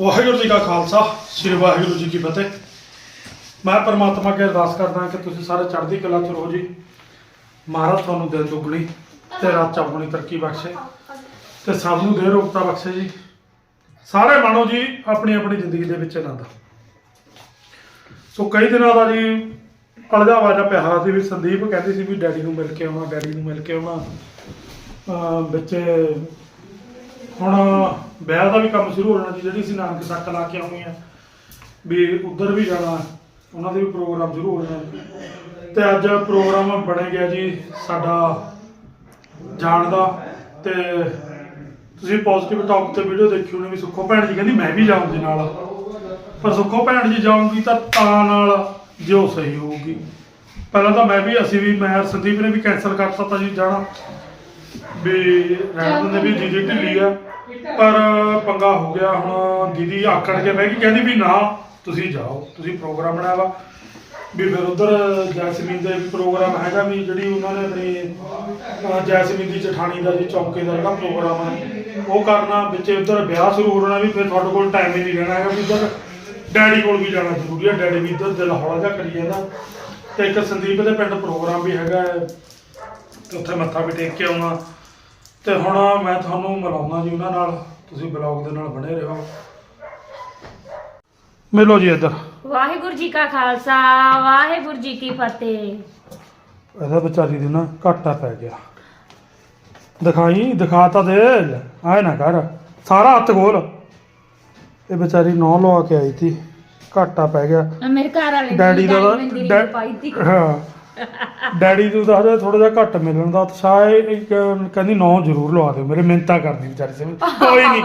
ਵਾਹਿਗੁਰੂ ਜੀ ਕਾ ਖਾਲਸਾ, ਸ੍ਰੀ ਵਾਹਿਗੁਰੂ ਜੀ ਕੀ ਫਤਿਹ। ਮੈਂ ਪਰਮਾਤਮਾ ਅੱਗੇ ਅਰਦਾਸ ਕਰਦਾ ਕਿ ਤੁਸੀਂ ਸਾਰੇ ਚੜ੍ਹਦੀ ਕਲਾ ਚ ਰਹੋ ਜੀ। ਮਹਾਰਾਜ ਤੁਹਾਨੂੰ ਦਿਲ ਦੁਗਣੀ ਤੇ ਰਾਤ ਚੌਗੁਣੀ ਤਰੱਕੀ ਬਖਸ਼ੇ ਤੇ ਸਭ ਨੂੰ ਦੇ ਰੋਗਤਾ ਬਖਸ਼ੇ ਜੀ। ਸਾਰੇ ਮਾਣੋ ਜੀ, ਆਪਣੀ ਆਪਣੀ ਜ਼ਿੰਦਗੀ ਦੇ ਵਿੱਚ ਆਨੰਦ। ਸੋ ਕਈ ਦਿਨਾਂ ਦਾ ਜੀ ਅਲਦਾ ਵਾਜਾ ਪਿਆ ਹੋਇਆ ਸੀ ਵੀ ਸੰਦੀਪ ਕਹਿੰਦੀ ਸੀ ਵੀ ਡੈਡੀ ਨੂੰ ਮਿਲ ਕੇ ਆਉਣਾ ਡੈਡੀ ਨੂੰ ਮਿਲ ਕੇ ਆਉਣਾ ਵਿੱਚ ਹੁਣ ਵਿਆਹ ਦਾ ਵੀ ਕੰਮ ਸ਼ੁਰੂ ਹੋ ਜਾਣਾ ਜੀ ਜਿਹੜੀ ਅਸੀਂ ਨਾਨਕ ਤੱਕ ਲਾ ਕੇ ਆਉਣੀ ਆ ਵੀ ਉੱਧਰ ਵੀ ਜਾਣਾ ਉਹਨਾਂ ਦੇ ਵੀ ਪ੍ਰੋਗਰਾਮ ਸ਼ੁਰੂ ਹੋ ਜਾਣਾ। ਤੇ ਅੱਜ ਪ੍ਰੋਗਰਾਮ ਬਣ ਗਿਆ ਜੀ ਸਾਡਾ ਜਾਣ ਦਾ। ਤੇ ਤੁਸੀਂ ਪੋਜ਼ਿਟਿਵ ਟਾਕ ਤੇ ਵੀਡੀਓ ਦੇਖੀ ਹੋਣੀ ਵੀ ਸੁੱਖੋ ਭੈਣ ਜੀ ਕਹਿੰਦੀ ਮੈਂ ਵੀ ਜਾਊਂਗੀ ਨਾਲ। ਪਰ ਸੁੱਖੋ ਭੈਣ ਜੀ ਜਾਊਂਗੀ ਤਾਂ ਤਾਂ ਨਾਲ ਜੋ ਸਹੀ ਹੋਊਗੀ। ਪਹਿਲਾਂ ਤਾਂ ਮੈਂ ਵੀ ਅਸੀਂ ਵੀ ਮੈਂ ਸੰਦੀਪ ਨੇ ਵੀ ਕੈਨਸਲ ਕਰਤਾ ਤਾਂ ਜੀ ਜਾਣਾ। ਵੀ ਰਹਿਣ ਦਿੰਦੇ ਵੀ ਦੀਦੀ ਢਿੱਲੀ ਆ। ਪਰ ਪੰਗਾ ਹੋ ਗਿਆ ਹੁਣ ਦੀਦੀ ਆਕੜ ਕੇ ਬਹਿ ਗਈ ਕਹਿੰਦੀ ਵੀ ਨਾ ਤੁਸੀਂ ਜਾਓ ਤੁਸੀਂ ਪ੍ਰੋਗਰਾਮ ਬਣਾਇਆ ਵਾ। ਵੀ ਫਿਰ ਉਧਰ ਜੈਸਮੀਨ ਦੇ ਪ੍ਰੋਗਰਾਮ ਹੈਗਾ ਵੀ ਜਿਹੜੀ ਉਹਨਾਂ ਨੇ ਆਪਣੀ ਅਹ, ਜੈਸਮੀਨ ਦੀ ਜਠਾਣੀ ਦਾ ਜੀ ਚੌਂਕੇ ਦਾ ਜਿਹੜਾ ਪ੍ਰੋਗਰਾਮ ਹੈ ਉਹ ਕਰਨਾ ਵਿੱਚ ਉਧਰ ਵਿਆਹ ਸ਼ੁਰੂ ਹੋਣਾ ਵੀ ਫਿਰ ਤੁਹਾਡੇ ਕੋਲ ਟਾਈਮ ਹੀ ਨਹੀਂ ਰਹਿਣਾ ਹੈਗਾ ਵੀ ਉਧਰ ਡੈਡੀ ਕੋਲ ਵੀ ਜਾਣਾ ਜ਼ਰੂਰੀ ਹੈ ਡੈਡੀ ਵੀ ਇੱਧਰ ਦਿਲ ਹੌਲਾ ਜਿਹਾ ਕਰੀ ਜਾਂਦਾ। ਤੇ ਇੱਕ ਸੰਦੀਪ ਦੇ ਪਿੰਡ ਪ੍ਰੋਗਰਾਮ ਵੀ ਹੈਗਾ ਹੈ ਉੱਥੇ ਮੱਥਾ ਵੀ ਟੇਕ ਕੇ ਆਉਣਾ ਤੇ ਹੁਣ ਮੈਂ ਤੁਹਾਨੂੰ ਮਿਲਾਉਣਾ ਜੀ ਉਹਨਾਂ ਨਾਲ। ਤੁਸੀਂ ਬਲੌਗ ਦੇ ਨਾਲ ਬਣੇ ਰਹੋ। ਮਿਲੋ ਜੀ ਇੱਧਰ। ਵਾਹਿਗੁਰੂ ਜੀ ਕਾ ਖਾਲਸਾ ਵਾਹਿਗੁਰੂ ਜੀ ਕੀ ਫਤਿਹ। ਇਹਦਾ ਵਿਚਾਰੀ ਦੀ ਨਾ ਘਾਟਾ ਪੈ ਗਿਆ। ਦਿਖਾਈ ਦਿਖਾ ਤਾਂ ਦੇ। ਆਏ ਨਾ ਕਰ। ਸਾਰਾ ਹੱਥ ਖੋਲ। ਇਹ ਵਿਚਾਰੀ ਨੌ ਲਵਾ ਕੇ ਆਈ ਸੀ। ਘਾਟਾ ਪੈ ਗਿਆ। ਮੇਰੇ ਘਰ ਵਾਲੇ ਡੈਡੀ ਦਾ ਪਾਈ ਹਾਂ। ਡੈਡੀ ਨੂੰ ਤਾਂ ਹਜੇ ਥੋੜਾ ਜਿਹਾ ਘੱਟ ਮਿਲਣ ਦਾ ਉਤਸ਼ਾਹ ਹੈ ਇੱਕ ਕਹਿੰਦੀ ਨੌ ਜ਼ਰੂਰ ਲਵਾ ਦਿਓ ਮੇਰੇ ਮਿੰਤਾ ਕਰਦੀ ਵਿਚਾਰੀ ਸੇ ਕੋਈ ਨਹੀਂ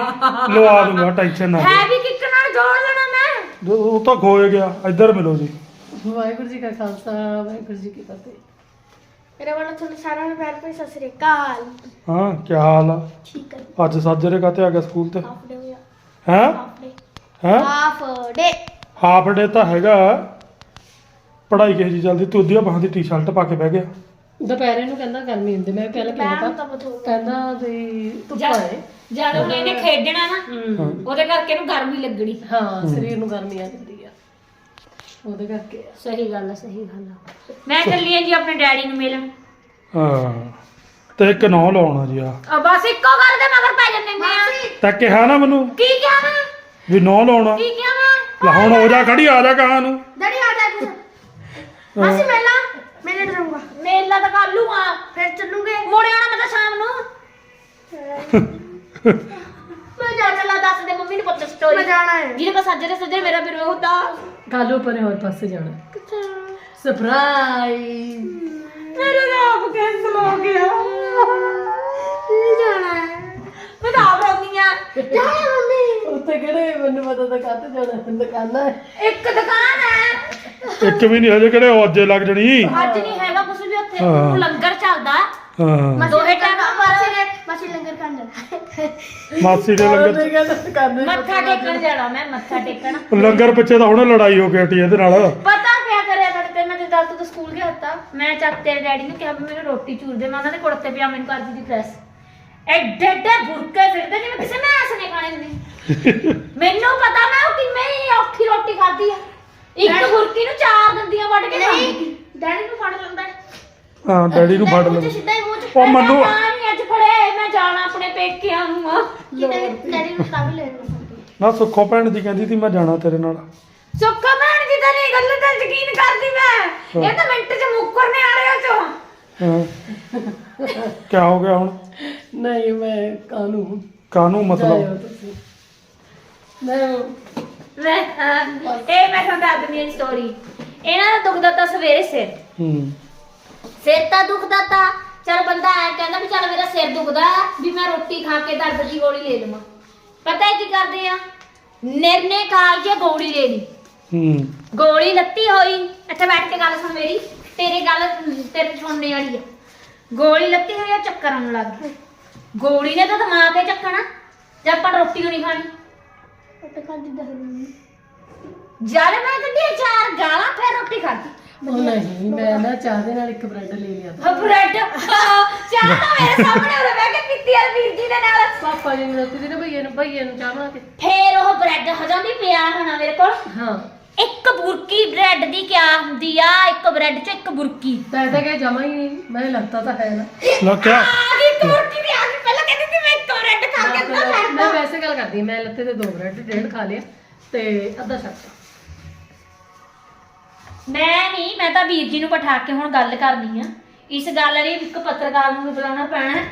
ਲਵਾ ਦੂੰਗਾ ਟੈਨਸ਼ਨ ਨਾ ਹੈ ਵੀ ਕਿੱਕ ਨਾਲ ਜੋੜ ਲੈਣਾ ਮੈਂ? ਲਓ। ਉਹ ਤਾਂ ਖੋਏ ਗਿਆ ਇੱਧਰ ਮਿਲੋ ਜੀ। ਵਾਹਿਗੁਰੂ ਜੀ ਕਾ ਖਾਲਸਾ ਵਾਹਿਗੁਰੂ ਜੀ ਕੀ ਫਤਿਹ। ਮੇਰੇ ਵੱਲੋਂ ਤੁਹਾਨੂੰ ਸਾਰਿਆਂ ਨੂੰ ਪਿਆਰ ਭਰੀ ਸਤਿ ਸ੍ਰੀ ਅਕਾਲ। ਹਾਂ ਕੀ ਹਾਲ ਆ? ਠੀਕ ਹੈ ਅੱਜ ਸਾਜਰੇ ਕਾਤੇ ਆ ਗਿਆ ਸਕੂਲ ਤੇ? ਹਾਫ ਡੇ ਹੋਇਆ। ਹੈ? ਹਾਫ ਡੇ ਹੈ? ਹਾਫ ਡੇ ਹਾਫ ਡੇ ਤਾਂ ਹੈਗਾ। ਪੜ੍ਹਾਈ ਕਿਹੋ ਜੀ ਚੱਲਦੀ? ਤੂੰ ਉਹਦੀਆਂ ਬਾਹਾਂ ਦੀ ਟੀ-ਸ਼ਰਟ ਪਾ ਕੇ ਬਹਿ ਗਿਆ। ਦੁਪਹਿਰੇ ਨੂੰ ਕਹਿੰਦਾ ਗਰਮੀ ਹੁੰਦੀ ਮੈਂ ਪਹਿਲਾਂ ਕਿਹਾ ਤਾਂ ਕਹਿੰਦਾ ਵੀ ਧੁੱਪ ਜਦ ਹੈ ਜਦ ਹੁਣ ਇਹਨੇ ਖੇਡਣਾ ਨਾ। ਉਹਦੇ ਕਰਕੇ ਇਹਨੂੰ ਗਰਮੀ ਲੱਗਣੀ। ਹਾਂ ਸਰੀਰ ਨੂੰ ਗਰਮੀ ਆ ਜਾਂਦੀ ਆ। ਉਹਦੇ ਕਰਕੇ। ਸਹੀ ਗੱਲ ਆ ਸਹੀ ਗੱਲ ਆ। ਮੈਂ ਚੱਲੀ ਆਂ ਜੀ ਆਪਣੇ ਡੈਡੀ ਨੂੰ ਮਿਲਣ। ਹਾਂ ਤੇ ਇੱਕ ਨੌ ਲਾਉਣਾ ਜੀ ਆ। ਆ ਬਸ ਇੱਕੋ ਗੱਲ ਦੇ ਮਗਰ ਪੈ ਜੰਨੇ ਆ। ਤਾਂ ਕਿਹਾ ਨਾ ਮੈਨੂੰ ਕੀ ਕਿਹਾ ਮੈਂ? ਵੀ ਨੌ ਲਾਉਣਾ। ਕੀ ਕਿਹਾ ਮੈਂ? ਲੈ ਹੁਣ ਹੋ ਜਾ ਖੜੀ ਆ ਜਾ ਕਹਾਂ ਨੂੰ। ਡੈਡੀ ਆ ਜਾ ਮਾਸੀ ਮੇਲਾ? ਮੈਨੇ ਡਰੂੰਗਾ ਮੇਲਾ ਤਾਂ ਕਰ ਲੂਗਾ ਫਿਰ ਚੱਲੂਗੇ। ਮੁੜ ਆਉਣਾ ਮੈਂ ਤਾਂ ਸ਼ਾਮ ਨੂੰ। ਮੈਂ ਜਾ ਚੱਲਾ ਦੱਸ ਦੇ ਮੰਮੀ ਨੂੰ ਪੁੱਤ ਸਟੋਰੀ ਮੈਂ ਜਾਣਾ ਹੈ। ਜਿਹਦੇ ਕੋਲ ਸੱਜਰੇ ਸੱਜਰੇ ਮੇਰਾ ਵੀ ਹੁੰਦਾ। ਕੱਲ ਪਰੇ ਹੋਰ ਪਾਸੇ ਜਾਣਾ। ਕਿੱਥੇ ਸਰਪ੍ਰਾਈਜ਼ ਮੇਰੇ ਤਾਂ ਆਪ ਕੈਂਸਲ ਹੋ ਗਿਆ। ਨਹੀਂ ਜਾਣਾ ਹੈ। ਮੈਂ ਤਾਂ ਆਪ ਰੋਂਦੀ ਆ। ਜਾਣਾ ਮੰਮੀ। ਉੱਥੇ ਕਿਹੜੇ ਮੈਨੂੰ ਪਤਾ ਤਾਂ ਕਾਹਤੇ ਜਾਣਾ ਦੁਕਾਨਾਂ ਹੈ। ਇੱਕ ਦੁਕਾਨ ਹੈ। ਇੱਕ ਵੀ ਨਹੀਂ ਹਜੇ ਕਿਹੜੇ ਉਹ ਅੱਜੇ ਲੱਗ ਜਣੀ। ਅੱਜ ਨਹੀਂ ਹੈਗਾ ਕੁਝ ਵੀ ਉੱਥੇ। ਹਾਂ। ਉਹ ਲੰਗਰ ਚੱਲਦਾ। ਹਾਂ। ਦੋਹੇ ਟਾਈਮ ਮਾਸੀ ਨੇ ਮਾਸੀ ਲੰਗਰ ਖਾਣ ਜਾਣਾ ਮਾਸੀ ਦੇ ਉਹਨੇ ਲੰਗਰ ਕਹਿੰਦਾ ਦੁਕਾਨਾਂ ਮੱਥਾ ਟੇਕਣ ਜਾਣਾ ਮੈਂ ਮੱਥਾ ਟੇਕਣ। ਲੰਗਰ ਪਿੱਛੇ ਤਾਂ ਹੁਣੇ ਲੜਾਈ ਹੋ ਗਈ ਹਟੀ ਇਹਦੇ ਨਾਲ। ਪਤਾ ਕਿਆ ਕਰਿਆ ਮੈਂ ਤੇ? ਦੱਸ ਤੂੰ ਤਾਂ ਸਕੂਲ ਗਿਆ ਹੁੰਦਾ ਮੈਂ ਚੱਕ ਤੇਰੇ ਡੈਡੀ ਨੂੰ ਕਿਹਾ ਵੀ ਮੈਨੂੰ ਰੋਟੀ ਚੂਰ ਦੇ। ਮੈਂ ਉਹਨਾਂ ਦੇ ਕੁੜਤੇ ਪਜਾਮੇ ਨੂੰ ਕਰਦੀ ਦੀ ਪ੍ਰੈਸ ਐਡੇ ਐਡੇ ਬੁਰਕੇ ਫਿਰਦੇ ਜਿਵੇਂ ਕਿਸੇ ਮੈਸ ਨੇ ਖਾਣੇ ਹੁੰਦੇ। ਮੈਨੂੰ ਪਤਾ ਮੈਂ ਉਹ ਕਿਵੇਂ ਹੀ ਔਖੀ ਰੋਟੀ ਖਾਦੀ ਆ। ਇੱਕ ਬੁਰਕੀ ਨੂੰ ਚਾਰ ਦੰਦੀਆਂ ਵੱਢ ਕੇ ਖਾਂਦੀ। ਨਹੀਂ ਡੈਡੀ ਨੂੰ ਫੜ ਲੈਂਦਾ। ਹੈ। ਡੈਡੀ ਨੂੰ ਫੜ ਮੂੰਹ 'ਚ ਲੈ ਸਿੱਧਾ ਹੀ ਮੂੰਹ ਚ ਉਹ ਮੈਨੂੰ ਨਹੀਂ ਅੱਜ ਫੜੇ ਮੈਂ ਜਾਣਾ ਆਪਣੇ ਪੇਕਿਆਂ ਨੂੰ। ਆ ਕਿਤੇ ਡੈਡੀ ਨੂੰ ਤਾਂ ਵੀ ਲੈ ਲੈਣਾ ਨਾ ਸੁੱਖੋ ਭੈਣ ਦੀ ਕਹਿੰਦੀ ਸੀ ਮੈਂ ਜਾਣਾ ਤੇਰੇ ਨਾਲ। ਸੁੱਖਾ ਭੈਣ ਜੀ ਤਾਂ ਨਹੀਂ ਗੱਲ ਤੇ ਯਕੀਨ ਕਰਦੀ ਮੈਂ। ਇਹ ਤਾਂ ਮਿੰਟ 'ਚ ਮੁੱਕਰਨੇ ਵਾਲੇ ਹੋ ਚੋ। ਹਾਂ। ਕੀ ਹੋ ਗਿਆ ਹੁਣ? ਨਹੀਂ ਮੈਂ ਕਾਨੂੰ। ਜਾਇਓ ਮਤਲਬ? ਤੁਸੀਂ। ਮੈਂ ਇਹ ਮੈਂ ਤੁਹਾਨੂੰ ਦੱਸ ਦਿੰਦੀ ਹਾਂ ਸਟੋਰੀ ਇਹਨਾਂ ਦਾ ਦੁਖਦਾ ਤਾਂ ਸਵੇਰੇ ਸਿਰ। ਹੂੰ। ਸਿਰ ਤਾਂ ਦੁਖਦਾ ਤਾਂ ਚਲ ਬੰਦਾ ਐ ਕਹਿੰਦਾ ਵੀ ਚਲ ਮੇਰਾ ਸਿਰ ਦੁਖਦਾ ਵੀ ਮੈਂ ਰੋਟੀ ਖਾ ਕੇ ਦਰਦ ਦੀ ਗੋਲੀ ਲੈ ਲਵਾਂ ਪਤਾ ਹੈ ਕੀ ਕਰਦੇ ਆ? ਨਿਰਨੇ ਕਾਲ ਕੇ ਗੋਲੀ ਲੈ ਲਈ। ਹੂੰ। ਗੋਲੀ ਲੱਤੀ ਹੋਈ। ਇੱਥੇ ਬੈਠ ਕੇ ਗੱਲ ਸੁਣ ਮੇਰੀ। ਤੇਰੇ ਗੱਲ ਤੇਰੇ ਸੁਣਨੇ ਵਾਲੀ ਆ। ਗੋਲੀ ਲੱਤੀ ਹੋਈ ਆ ਚੱਕਰ ਆਉਣ ਲੱਗ ਗਏ ਗੋਲੀ ਨੇ ਤਾਂ ਦਿਮਾਗ ਤੇ ਚੱਕਣਾ ਜਦ ਆਪਾਂ ਰੋਟੀ ਨਹੀਂ ਖਾਣੀ? ਖਾਦੀ ਜਦ ਮੈਂ ਕੱਢੀ ਚਾਰ ਗਾਲਾਂ ਫਿਰ ਰੋਟੀ ਖਾਧੀ। ਉਹ ਨਹੀਂ ਮੈਂ ਨਾ ਚਾਹ ਦੇ ਨਾਲ ਇੱਕ ਬ੍ਰੈਡ ਲੈ ਲਿਆ। ਹਾਂ ਬ੍ਰੈਡ ਚਾਹ ਤਾਂ ਮੇਰੇ ਸਾਹਮਣੇ ਉਰੇ ਬਹਿ ਕੇ ਪੀਤੀ ਆ ਵੀਰ ਜੀ ਦੇ ਨਾਲ। ਪਾਪਾ ਜੀ ਨੇ ਦਿੱਤੀ ਸੀ ਨਾ ਭਈਏ ਨੂੰ ਭਈਏ ਨੂੰ ਚਾਹ ਬਣਾ ਕੇ। ਫੇਰ ਉਹ ਬ੍ਰੈਡ ਆਂਦੀ ਪਿਆ ਹੋਣਾ ਮੇਰੇ ਕੋਲ। ਹਾਂ। ਇੱਕ ਬੁਰਕੀ ਬ੍ਰੈਡ ਦੀ ਕਿਆ ਹੁੰਦੀ ਆ? ਇੱਕ ਬ੍ਰੈਡ 'ਚ ਇੱਕ ਬੁਰਕੀ। ਪੈਸੇ ਕੇ ਜਮਾ ਹੀ ਨਹੀਂ ਮੈਨੂੰ ਲੱਗਦਾ ਤਾਂ ਹੈ ਨਾ। ਲੋ ਕਿਆ ਆ ਗਈ ਇੱਕ ਬੁਰਕੀ ਵੀ ਆ ਗਈ। ਪਹਿਲਾਂ ਕਹਿੰਦੀ ਸੀ ਮੈਂ ਇੱਕ ਬ੍ਰੈਡ ਖਾ ਕੇ ਅੱਧਾ ਮੈਂ ਛੱਡਦਾ ਵੈਸੇ ਗੱਲ ਕਰਦੀ ਹਾਂ, ਮੈਂ ਲੱਤੇ ਤੇ ਦੋ ਬ੍ਰੈਡ ਡੇਢ ਖਾ ਲਿਆ ਤੇ ਅੱਧਾ ਛੱਡਤਾ ਮੈਂ ਨਹੀਂ ਮੈਂ ਤਾਂ ਵੀਰ ਜੀ ਨੂੰ ਬਿਠਾ ਕੇ ਹੁਣ ਗੱਲ ਕਰਨੀ ਆ। ਇਸ ਗੱਲ ਲਈ ਇੱਕ ਪੱਤਰਕਾਰ ਨੂੰ ਵੀ ਬੁਲਾਉਣਾ ਪੈਣਾ ਹੈ।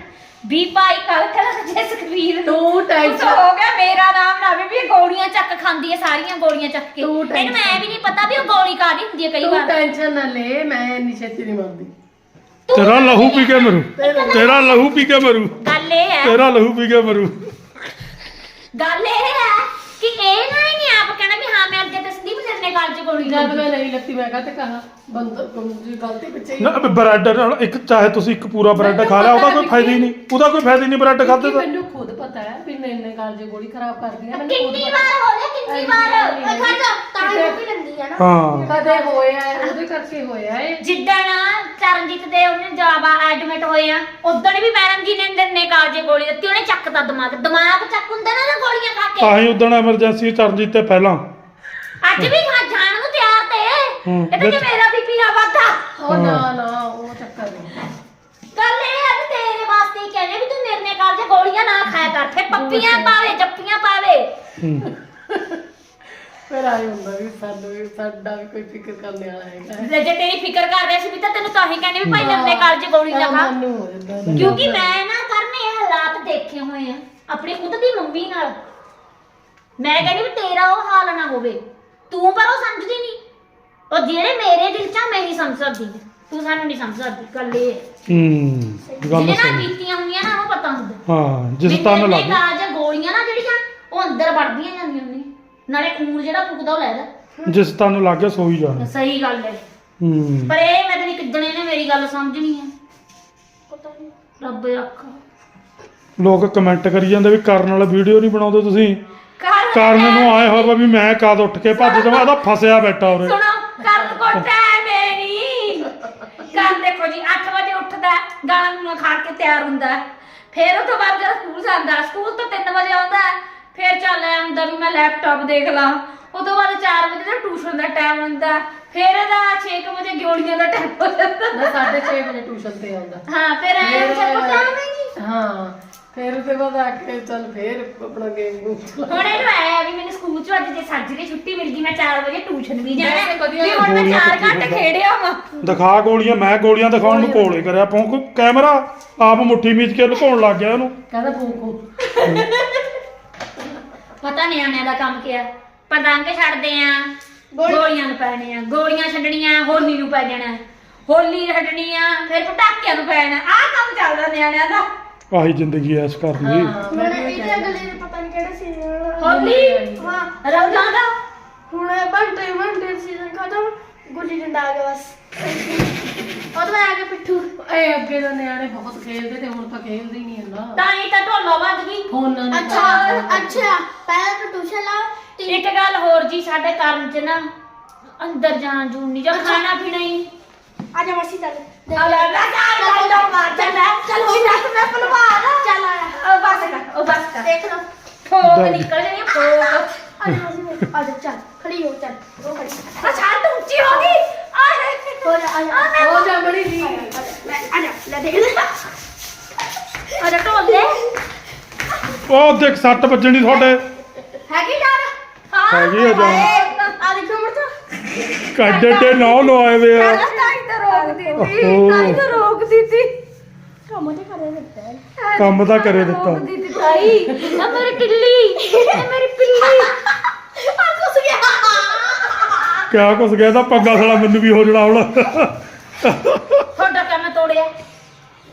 ਵੀ ਭਾਈ ਕੱਲ ਕੱਲ ਜੇ ਸੁਖਵੀਰ ਨੂੰ। ਤੂੰ ਕੁਛ ਟੈਨਸ਼ਨ ਹੋ ਗਿਆ ਮੇਰਾ ਨਾਮ ਨਾ ਵੀ ਇਹ ਗੋਲੀਆਂ ਚੱਕ ਖਾਂਦੀ ਹੈ ਸਾਰੀਆਂ ਗੋਲੀਆਂ ਚੱਕ ਕੇ। ਤੂੰ ਇਹਨੂੰ tension- ਵੀ ਨਹੀਂ ਪਤਾ ਵੀ ਉਹ ਗੋਲੀ ਕਾਦੀ ਹੁੰਦੀ ਹੈ ਕਈ ਤੂੰ ਵਾਰ। ਟੈਨਸ਼ਨ ਨਾ ਲੈ ਮੈਂ ਇੰਨੀ ਛੇਤੀ ਨਹੀਂ ਮੰਨਦੀ। ਤੇਰਾ ਲਹੂ ਪੀ ਕੇ ਮਰੂ। ਤੇਰਾ ਲਹੂ ਪੀ ਕੇ ਮਰੂ। ਗੱਲ ਇਹ ਹੈ ਤੇਰਾ ਲਹੂ ਪੀ ਕੇ ਮਰੂ। ਗੱਲ ਇਹ ਹੈ ਕਿ ਇਹ ਨਾ ਹੀ ਨਹੀਂ ਆਪ ਕਹਿਣਾ ਵੀ ਹਾਂ ਮੈਂ ਅੱਗੇ ਤੇ ਸੰਦੀਪ ਨਿਰਨੇ ਕਾਲ ਚ ਗੋਲੀ ਜਦ ਖਾਂਦੀ ਮੈਂ ਨਹੀਂ ਲੱਤੀ ਮੈਂ ਕਹਤੇ ਕਹਾ ਬੰਦ ਜੀ ਗਲਤੀ ਪਿੱਛੇ ਹੀ ਨਾ ਬ੍ਰੈਡ ਨਾਲ ਇੱਕ ਚਾਹੇ ਤੁਸੀਂ ਇੱਕ ਪੂਰਾ ਬ੍ਰੈਡ ਖਾ ਲਿਆ ਉਹਦਾ ਕੋਈ ਫਾਇਦਾ ਹੀ ਨਹੀਂ। ਉਹਦਾ ਕੋਈ ਫਾਇਦਾ ਹੀ ਨਹੀਂ ਬ੍ਰੈਡ ਖਾਦੇ ਕਿਉਂਕਿ ਦਾ। ਮੈਨੂੰ ਖੁਦ ਪਤਾ ਹੈ ਵੀ ਨੈਨੇ ਕਾਲ ਜੇ ਗੋਲੀ ਖਰਾਬ ਕਰਦੀ ਹੈ ਮੈਨੂੰ ਖੁਦ ਕਿੰਨੀ ਪਤਾ। ਵਾਰ ਹੋ ਗਿਆ ਕਿੰਨੀ ਵਾਰ? ਐਨੀ ਖੜ ਜਾ ਤਾਂ ਹੀ ਵੀ ਲੰਦੀ ਹੈ ਨਾ। ਹਾਂ। ਕਦੇ ਹੋਇਆ ਹੈ, ਉਹਦੇ ਕਰਕੇ ਹੋਇਆ ਹੈ। ਜਿੱਦਣ ਚਰਨਜੀਤ ਦੇ ਉਹਨੇ ਜਾਵਾ ਐਡਮਿਟ ਹੋਏ ਆ ਉਦੋਂ ਵੀ ਮੈਡਮ ਜੀ ਨੇ ਨਿਰਨੇ ਕਾਲ ਚ ਗੋਲੀ ਦਿੱਤੀ ਉਹਨੇ ਚੱਕਤਾ ਦਿਮਾਗ। ਦਿਮਾਗ ਚੱਕ ਹੁੰਦਾ ਨਾ ਉਹਦਾ ਗੋਲੀਆਂ ਖਾ ਕੇ। ਤਾਂ ਹੀ ਉਦੋਂ ਐਮਰਜੈਂਸੀ ਚਰਨਜੀਤ ਤੇ ਪਹਿਲਾਂ ਅੱਜ ਵੀ ਖਾ ਜਾਣ ਨੂੰ ਤਿਆਰ ਤੇ। ਹੂੰ, ਇਹ ਤਾਂ ਜੇ ਮੇਰਾ ਬੀਪੀ ਨਾ ਵਧਾ ਉਹ ਨਾ ਨਾ ਉਹ ਚੱਕਰ ਨਹੀਂ। ਗੱਲ ਇਹ ਹੈ ਵੀ ਤੇਰੇ ਵਾਸਤੇ ਹੀ ਕਹਿੰਦੇ ਵੀ ਤੂੰ ਨਿਰਨੇ ਕਾਲ ਚ ਗੋਲੀਆਂ ਨਾ ਖਾਇਆ ਕਰ ਫੇ ਪੱਪੀਆਂ ਪਾਵੇ ਜੱਫੀਆਂ ਪਾਵੇ। ਹੂੰ। ਫਿਰ ਆਏ ਹੁੰਦਾ ਵੀ ਸਾਨੂੰ ਵੀ ਸਾਡਾ ਵੀ ਕੋਈ ਫਿਕਰ ਕਰਨ ਵਾਲਾ ਹੈਗਾ ਜੇ ਜੇ ਤੇਰੀ ਫਿਕਰ ਕਰਦੇ ਸੀ ਵੀ ਤਾਂ ਤੈਨੂੰ ਤਾਂ ਹੀ ਕਹਿੰਦੇ ਵੀ ਭਾਈ ਨਿਰਨੇ ਕਾਲ ਚ ਗੋਲੀ ਨਾ ਖਾ। ਮਨ ਹੋ ਜਾਂਦਾ। ਕਿਉਂਕਿ ਮੈਂ ਨਾ ਕਰਨੇ ਇਹ ਹਾਲਾਤ ਦੇਖੇ ਹੋਏ ਆ ਆਪਣੀ ਖੁਦ ਦੀ ਮੰਮੀ ਨਾਲ। ਮੈਂ ਕਹਿੰਦੀ ਵੀ ਤੇਰਾ ਉਹ ਹਾਲ ਨਾ ਹੋਵੇ। ਤੂੰ ਪਰ ਉਹ ਸਮਝਦੀ ਨਹੀਂ। ਉਹ ਜਿਹੜੇ ਮੇਰੇ ਦਿਲ ਚ ਆ ਮੈਂ ਹੀ ਸਮਝ ਸਕਦੀ ਹਾਂ। ਤੂੰ ਸਾਨੂੰ ਨਹੀਂ ਸਮਝ ਸਕਦੀ ਗੱਲ ਇਹ ਹੈ ਹੂੰ ਗੱਲ ਜਿਹਦੇ ਨਾਲ ਸਹੀ। ਬੀਤੀਆਂ ਹੋਈਆਂ ਨਾ ਉਹ ਪਤਾ ਹੁੰਦਾ। ਹਾਂ ਜਿਸ ਤਨ ਲੱਗ ਕਾਜ ਗੋਲੀਆਂ ਨਾ ਜਿਹੜੀਆਂ ਉਹ ਅੰਦਰ ਵੜਦੀਆਂ ਜਾਂਦੀਆਂ ਨੇ। ਨਾਲੇ ਖੂਨ ਜਿਹੜਾ ਫੁਕਦਾ ਉਹ ਲੈਦਾ ਜਿਸ ਤਨ ਲੱਗ ਗਿਆ ਸੋਈ ਜਾਣਾ ਸਹੀ ਗੱਲ ਹੈ ਹੂੰ। ਪਰ ਇਹ ਮੈਂ ਤੇਰੀ ਕਿੱਦਣੇ ਨੇ ਮੇਰੀ ਗੱਲ ਸਮਝਣੀ ਹੈ ਪਤਾ ਨਹੀਂ ਰੱਬ ਰੱਖ ਲੋਕ ਕਮੈਂਟ ਕਰੀ ਜਾਂਦੇ ਵੀ ਕਰਨ ਵਾਲਾ ਵੀਡੀਓ ਨਹੀਂ ਬਣਾਉਂਦੇ ਤੁਸੀਂ। ਕਰ ਕਰਨ ਨੂੰ ਆਏ ਹੋਇਆ ਵੀ ਮੈਂ ਕਦ ਉੱਠ ਕੇ ਭੱਜ ਜਾਵਾਂ ਇਹਦਾ ਫਸਿਆ ਬੈਠਾ ਉਰੇ। ਸੁਣੋ ਕਰਨ ਕੋ ਟਾਈਮ ਹੈ ਨਹੀਂ ਕਰ ਦੇਖੋ ਜੀ 8 ਵਜੇ ਉੱਠਦਾ ਗਾਲਾਂ ਨੂੰ ਖਾ ਕੇ ਤਿਆਰ ਹੁੰਦਾ। ਫਿਰ ਉਹ ਤੋਂ ਬਾਅਦ ਜਦ ਸਕੂਲ ਜਾਂਦਾ ਸਕੂਲ ਤੋਂ 3 ਵਜੇ ਆਉਂਦਾ ਫਿਰ ਚੱਲ ਹੁੰਦਾ ਵੀ ਮੈਂ ਲੈਪਟਾਪ ਦੇਖ ਲਾਂ। ਉਹ ਤੋਂ ਬਾਅਦ 4 ਵਜੇ ਦਾ ਟਿਊਸ਼ਨ ਦਾ ਟਾਈਮ ਹੁੰਦਾ। ਫਿਰ ਇਹਦਾ 6 ਵਜੇ ਗਿਉੜੀਆਂ ਦਾ ਟਾਈਮ ਹੋ ਜਾਂਦਾ। ਮੈਂ 6:30 ਵਜੇ ਟਿਊਸ਼ਨ ਤੇ ਆਉਂਦਾ। ਹਾਂ ਫਿਰ ਐ ਫਿਰ- ਸਭ ਹੀ ਨਹੀਂ। ਹਾਂ। ਫਿਰ ਉਹਦੇ ਬਾਅਦ ਆ ਕੇ ਚੱਲ ਫਿਰ ਆਪਣਾ ਗੇਮ ਨੂੰ ਹੁਣ ਇਹਨੂੰ ਆਇਆ ਵੀ ਮੈਨੂੰ ਸਕੂਲ ਚ ਅੱਜ ਜੇ ਸੱਜ ਦੀ ਛੁੱਟੀ ਮਿਲ ਗਈ ਮੈਂ 4 ਵਜੇ ਟਿਊਸ਼ਨ ਵੀ ਜਾਣਾ। ਵਧੀਆ ਵੀ ਹੁਣ ਮੈਂ ਗੋਲੀਆਂ 4 ਕਿੱਥੇ ਘੰਟੇ? ਖੇਡਿਆ ਵਾਂ। ਦਿਖਾ ਗੋਲੀਆਂ ਮੈਂ ਗੋਲੀਆਂ ਦਿਖਾਉਣ ਨੂੰ ਕੋਲੇ ਕਰਿਆ। ਪੌਂਕ ਕੈਮਰਾ ਆਪ ਮੁੱਠੀ ਮੀਚ ਕੇ ਲੁਕਾਉਣ ਲੱਗ ਗਿਆ ਉਹਨੂੰ। ਕਹਿੰਦਾ ਫੂਕੂ ਪਤਾ ਨਿਆਣਿਆਂ ਦਾ ਕੰਮ ਕੀ ਆ? ਪਤੰਗ ਛੱਡਦੇ ਆ ਗੋਲੀਆਂ ਨੂੰ ਪੈਣੇ ਆ ਗੋਲੀਆਂ ਛੱਡਣੀਆਂ ਹੋਲੀ ਨੂੰ ਪੈ ਜਾਣਾ। ਹੋਲੀ ਛੱਡਣੀ ਆ ਫਿਰ ਪਟਾਕਿਆਂ ਨੂੰ ਪੈਣਾ। ਆਹ ਕੰਮ ਚੱਲਦਾ ਨਿਆਣਿਆਂ ਦਾ। ਆਹੀ ਜ਼ਿੰਦਗੀ ਐਸ ਕਰ ਲਈ ਹਾਂ ਮੈਂ ਹੁਣ ਵੀ ਇਹਦੇ ਅਗਲੇ ਨੇ ਪਤਾ ਨਹੀਂ ਕਿਹੜਾ ਸੀਜ਼ਨ ਹੋਲੀ। ਹਾਂ ਰਮਜ਼ਾਨ ਦਾ ਹੁਣ ਬੰਟੇ ਬੰਟੇ ਸੀਜ਼ਨ ਖਤਮ ਗੁੱਲੀ ਡੰਡਾ ਆ ਗਿਆ ਬਸ। ਉਹ ਤਾਂ ਆ ਗਿਆ ਪਿੱਠੂ। ਇਹ ਅੱਗੇ ਦਾ ਨਿਆਣੇ ਬਹੁਤ ਖੇਡਦੇ ਤੇ ਹੁਣ ਤਾਂ ਖੇਡਦੇ ਹੀ ਨਹੀਂ ਇੰਨਾ। ਤਾਂ ਹੀ ਤਾਂ ਢੋਲੋ ਵੱਜ ਗਈ। ਫੋਨਾਂ ਨੇ ਅੱਛਾ ਅੱਛਾ ਪਹਿਲਾਂ ਤਾਂ ਟਿਊਸ਼ਨ ਲਾ ਤੇ ਇੱਕ ਗੱਲ ਹੋਰ ਜੀ ਸਾਡੇ ਕਰਨ ਚ ਨਾ ਅੰਦਰ ਜਾਣ ਜੂਣ ਨਹੀਂ ਜਾਂ ਖਾਣਾ ਪੀਣਾ ਹੀ। ਆ ਜਾ ਮਰਸੀ ਚੱਲ। ਚੱਲ ਆ ਜਾ ਚੱਲ ਲੋ ਮਾਰ ਚੱਲ ਚੱਲ ਹੋ ਜਾ ਮੈਂ ਪਲਵਾਨ ਚੱਲ ਆ ਜਾ। ਉਹ ਬਸ ਕਰ ਉਹ ਬਸ ਕਰ ਦੇਖ ਲਓ ਠੋਕ ਨਿਕਲ ਜਾਣੀ ਆ, ਠੋਕ ਆ ਜਾ ਮਰਸੀ ਆ ਜਾ ਚੱਲ ਖੜੀ ਹੋ ਚੱਲ ਉਹ ਖੜੀ ਆ ਛੱਡ ਤੂੰ ਉੱਚੀ ਹੋ ਗਈ ਆਏ ਹੋ ਜਾ ਆ ਜਾ ਆ ਹੋ ਜਾ ਬੜੀ ਜੀ ਲੈ ਆ ਜਾ ਲੈ ਦੇਖ ਲੈ ਆ ਜਾ ਢੋਲ ਦੇ ਉਹ ਦੇਖ ਸੱਟ ਵੱਜਣੀ ਤੁਹਾਡੇ ਹੈਗੀ ਜਾਨ ਹਾਂ ਹੈਗੀ ਆ ਜਾਨ। ਆ ਦੇਖੋ ਕੱਡੇ ਤੇ ਨੌ ਲਵਾਏ ਵੇ ਆ। ਤਾਂ ਹੀ ਤਾਂ ਰੋਕ ਦਿੱਤੀ ਓਹੋ। ਤਾਂ ਹੀ ਤਾਂ ਰੋਕ ਦਿੱਤੀ। ਕੰਮ ਤੇ ਕਰੇ ਦਿੱਤਾ ਹੈ। ਕੰਮ ਤਾਂ ਕਰੇ ਦਿੱਤਾ ਰੋਕ ਦਿੱਤੀ। ਤਾਈ ਆ ਮੇਰੀ ਟਿੱਲੀ ਇਹ ਮੇਰੀ ਪਿੱਲੀ। ਆ ਕੁਸ ਗਿਆ। ਕਿਆ ਤਾਂ ਪੱਗਾ ਸਾਲਾ ਮੈਨੂੰ ਵੀ ਹੋ ਜਣਾ ਹੁਣ। ਤੁਹਾਡਾ ਕੰਮ ਤੋੜਿਆ?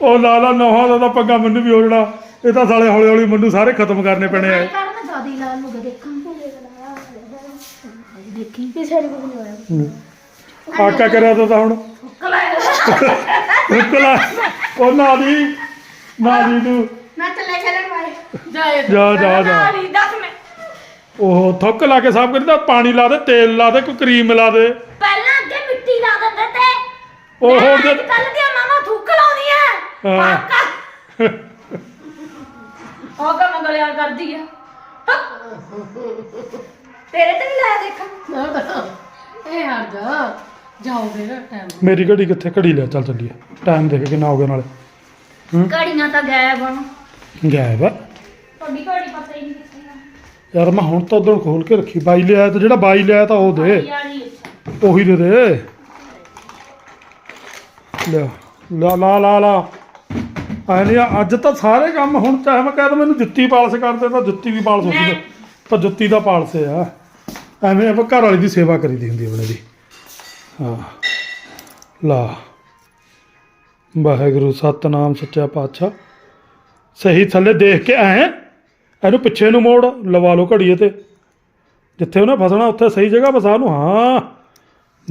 ਉਹ ਲਾਲਾ ਨੌਹਾਂ ਦਾ ਤਾਂ ਪੱਗਾ ਮੈਨੂੰ ਵੀ ਹੋ ਜਣਾ। ਇਹ ਤਾਂ ਸਾਲੇ ਹੌਲੀ ਹੌਲੀ ਮੈਨੂੰ ਸਾਰੇ ਖਤਮ ਕਰਨੇ ਪੈਣੇ ਆ। ਮੈਂ ਕਰ ਮੈਂ ਦਾਦੀ ਲਾਲ ਨੂੰ ਦੇਖਾਂ। ਦੇਖੀ। ਇਹ ਸਾਡੇ ਕੋਲ ਨਹੀਂ ਹੋਇਆ ਆਕਾ ਕਰਿਆ ਤਾਂ ਤਾਂ ਹੁਣ? ਹੁਕਲਾ ਉਹ ਨਾ ਦੀ ਨਾ ਦੀ ਤੂੰ। ਮੈਂ ਚੱਲੇ ਖੇਲਣ ਵਾਲੇ ਜਾਏ ਜਾ ਜਾ ਜਾ। ਨਾਲੀ ਦੱਸ ਮੈਂ। ਉਹ ਥੁੱਕ ਲਾ ਕੇ ਸਾਫ਼ ਕਰੀਦਾ ਪਾਣੀ ਲਾ ਦੇ ਤੇਲ ਲਾ ਦੇ ਕੋਈ ਕਰੀਮ ਲਾ ਦੇ। ਪਹਿਲਾਂ ਅੱਗੇ ਮਿੱਟੀ ਲਾ ਦਿੰਦੇ ਤੇ। ਉਹ ਹੋਰ ਜਦ ਕੱਲ ਦੀਆਂ ਮਾਮਾ ਥੁੱਕ ਲਾਉਂਦੀ ਐ ਹਾਂ। ਪਾਕਾ। ਉਹ ਕੰਮ ਗਲਿਆ ਕਰਦੀ ਆ? ਤੇਰੇ ਤੇ ਵੀ ਲਾਇਆ ਦੇਖਾਂ। ਨਾ ਨਾ ਇਹ ਹਟ ਜਾ ਜਾਓ ਫਿਰ ਟਾਈਮ ਮੇਰੀ ਘੜੀ ਕਿੱਥੇ? ਘੜੀ ਲਿਆ ਚੱਲ ਚੱਲੀਏ। ਟਾਈਮ ਦੇਖ ਕਿੰਨਾ ਹੋ ਗਿਆ ਨਾਲੇ। ਘੜੀਆਂ ਤਾਂ ਗਾਇਬ ਹੁਣ। ਗਾਇਬ ਆ। ਤੁਹਾਡੀ ਘੜੀ ਪਤਾ ਹੀ ਨਹੀਂ ਕਿੱਥੇ ਆ। ਯਾਰ ਮੈਂ ਹੁਣ ਤਾਂ ਉਦੋਂ ਖੋਲ ਕੇ ਰੱਖੀ। ਬਾਈ ਲਿਆ ਤਾਂ ਜਿਹੜਾ ਬਾਈ ਲਿਆ ਤਾਂ ਉਹ ਦੇ। ਯਾਰੀ ਉਹੀ ਦੇ ਦੇ। ਲੈ ਲਾ ਲਾ ਲਾ ਲਾ। ਐ ਨਹੀਂ ਅੱਜ ਤਾਂ ਸਾਰੇ ਕੰਮ ਹੁਣ ਚਾਹੇ ਮੈਂ ਕਹਿ ਤਾ ਮੈਨੂੰ ਜੁੱਤੀ ਪਾਲਸ ਕਰਦੇ ਤਾਂ ਜੁੱਤੀ ਵੀ ਪਾਲਸ ਹੁੰਦੀ ਹੈ ਪਰ ਜੁੱਤੀ ਦਾ ਪਾਲਸ ਆ। ਐਵੇਂ ਆਪਾਂ ਘਰ ਵਾਲੀ ਦੀ ਸੇਵਾ ਕਰੀਦੀ ਹੁੰਦੀ ਆਪਣੇ ਦੀ। ਹਾਂ। ਲਾ। ਵਾਹਿਗੁਰੂ ਸਤਨਾਮ ਸੱਚਾ ਪਾਤਸ਼ਾਹ। ਸਹੀ ਥੱਲੇ ਦੇਖ ਕੇ ਐ ਇਹਨੂੰ ਪਿੱਛੇ ਨੂੰ ਮੋੜ ਲਵਾ ਲਓ ਘੜੀਏ ਤੇ। ਜਿੱਥੇ ਉਹਨੇ ਫਸਣਾ ਉੱਥੇ ਸਹੀ ਜਗ੍ਹਾ ਫਸਾ ਨੂੰ ਹਾਂ।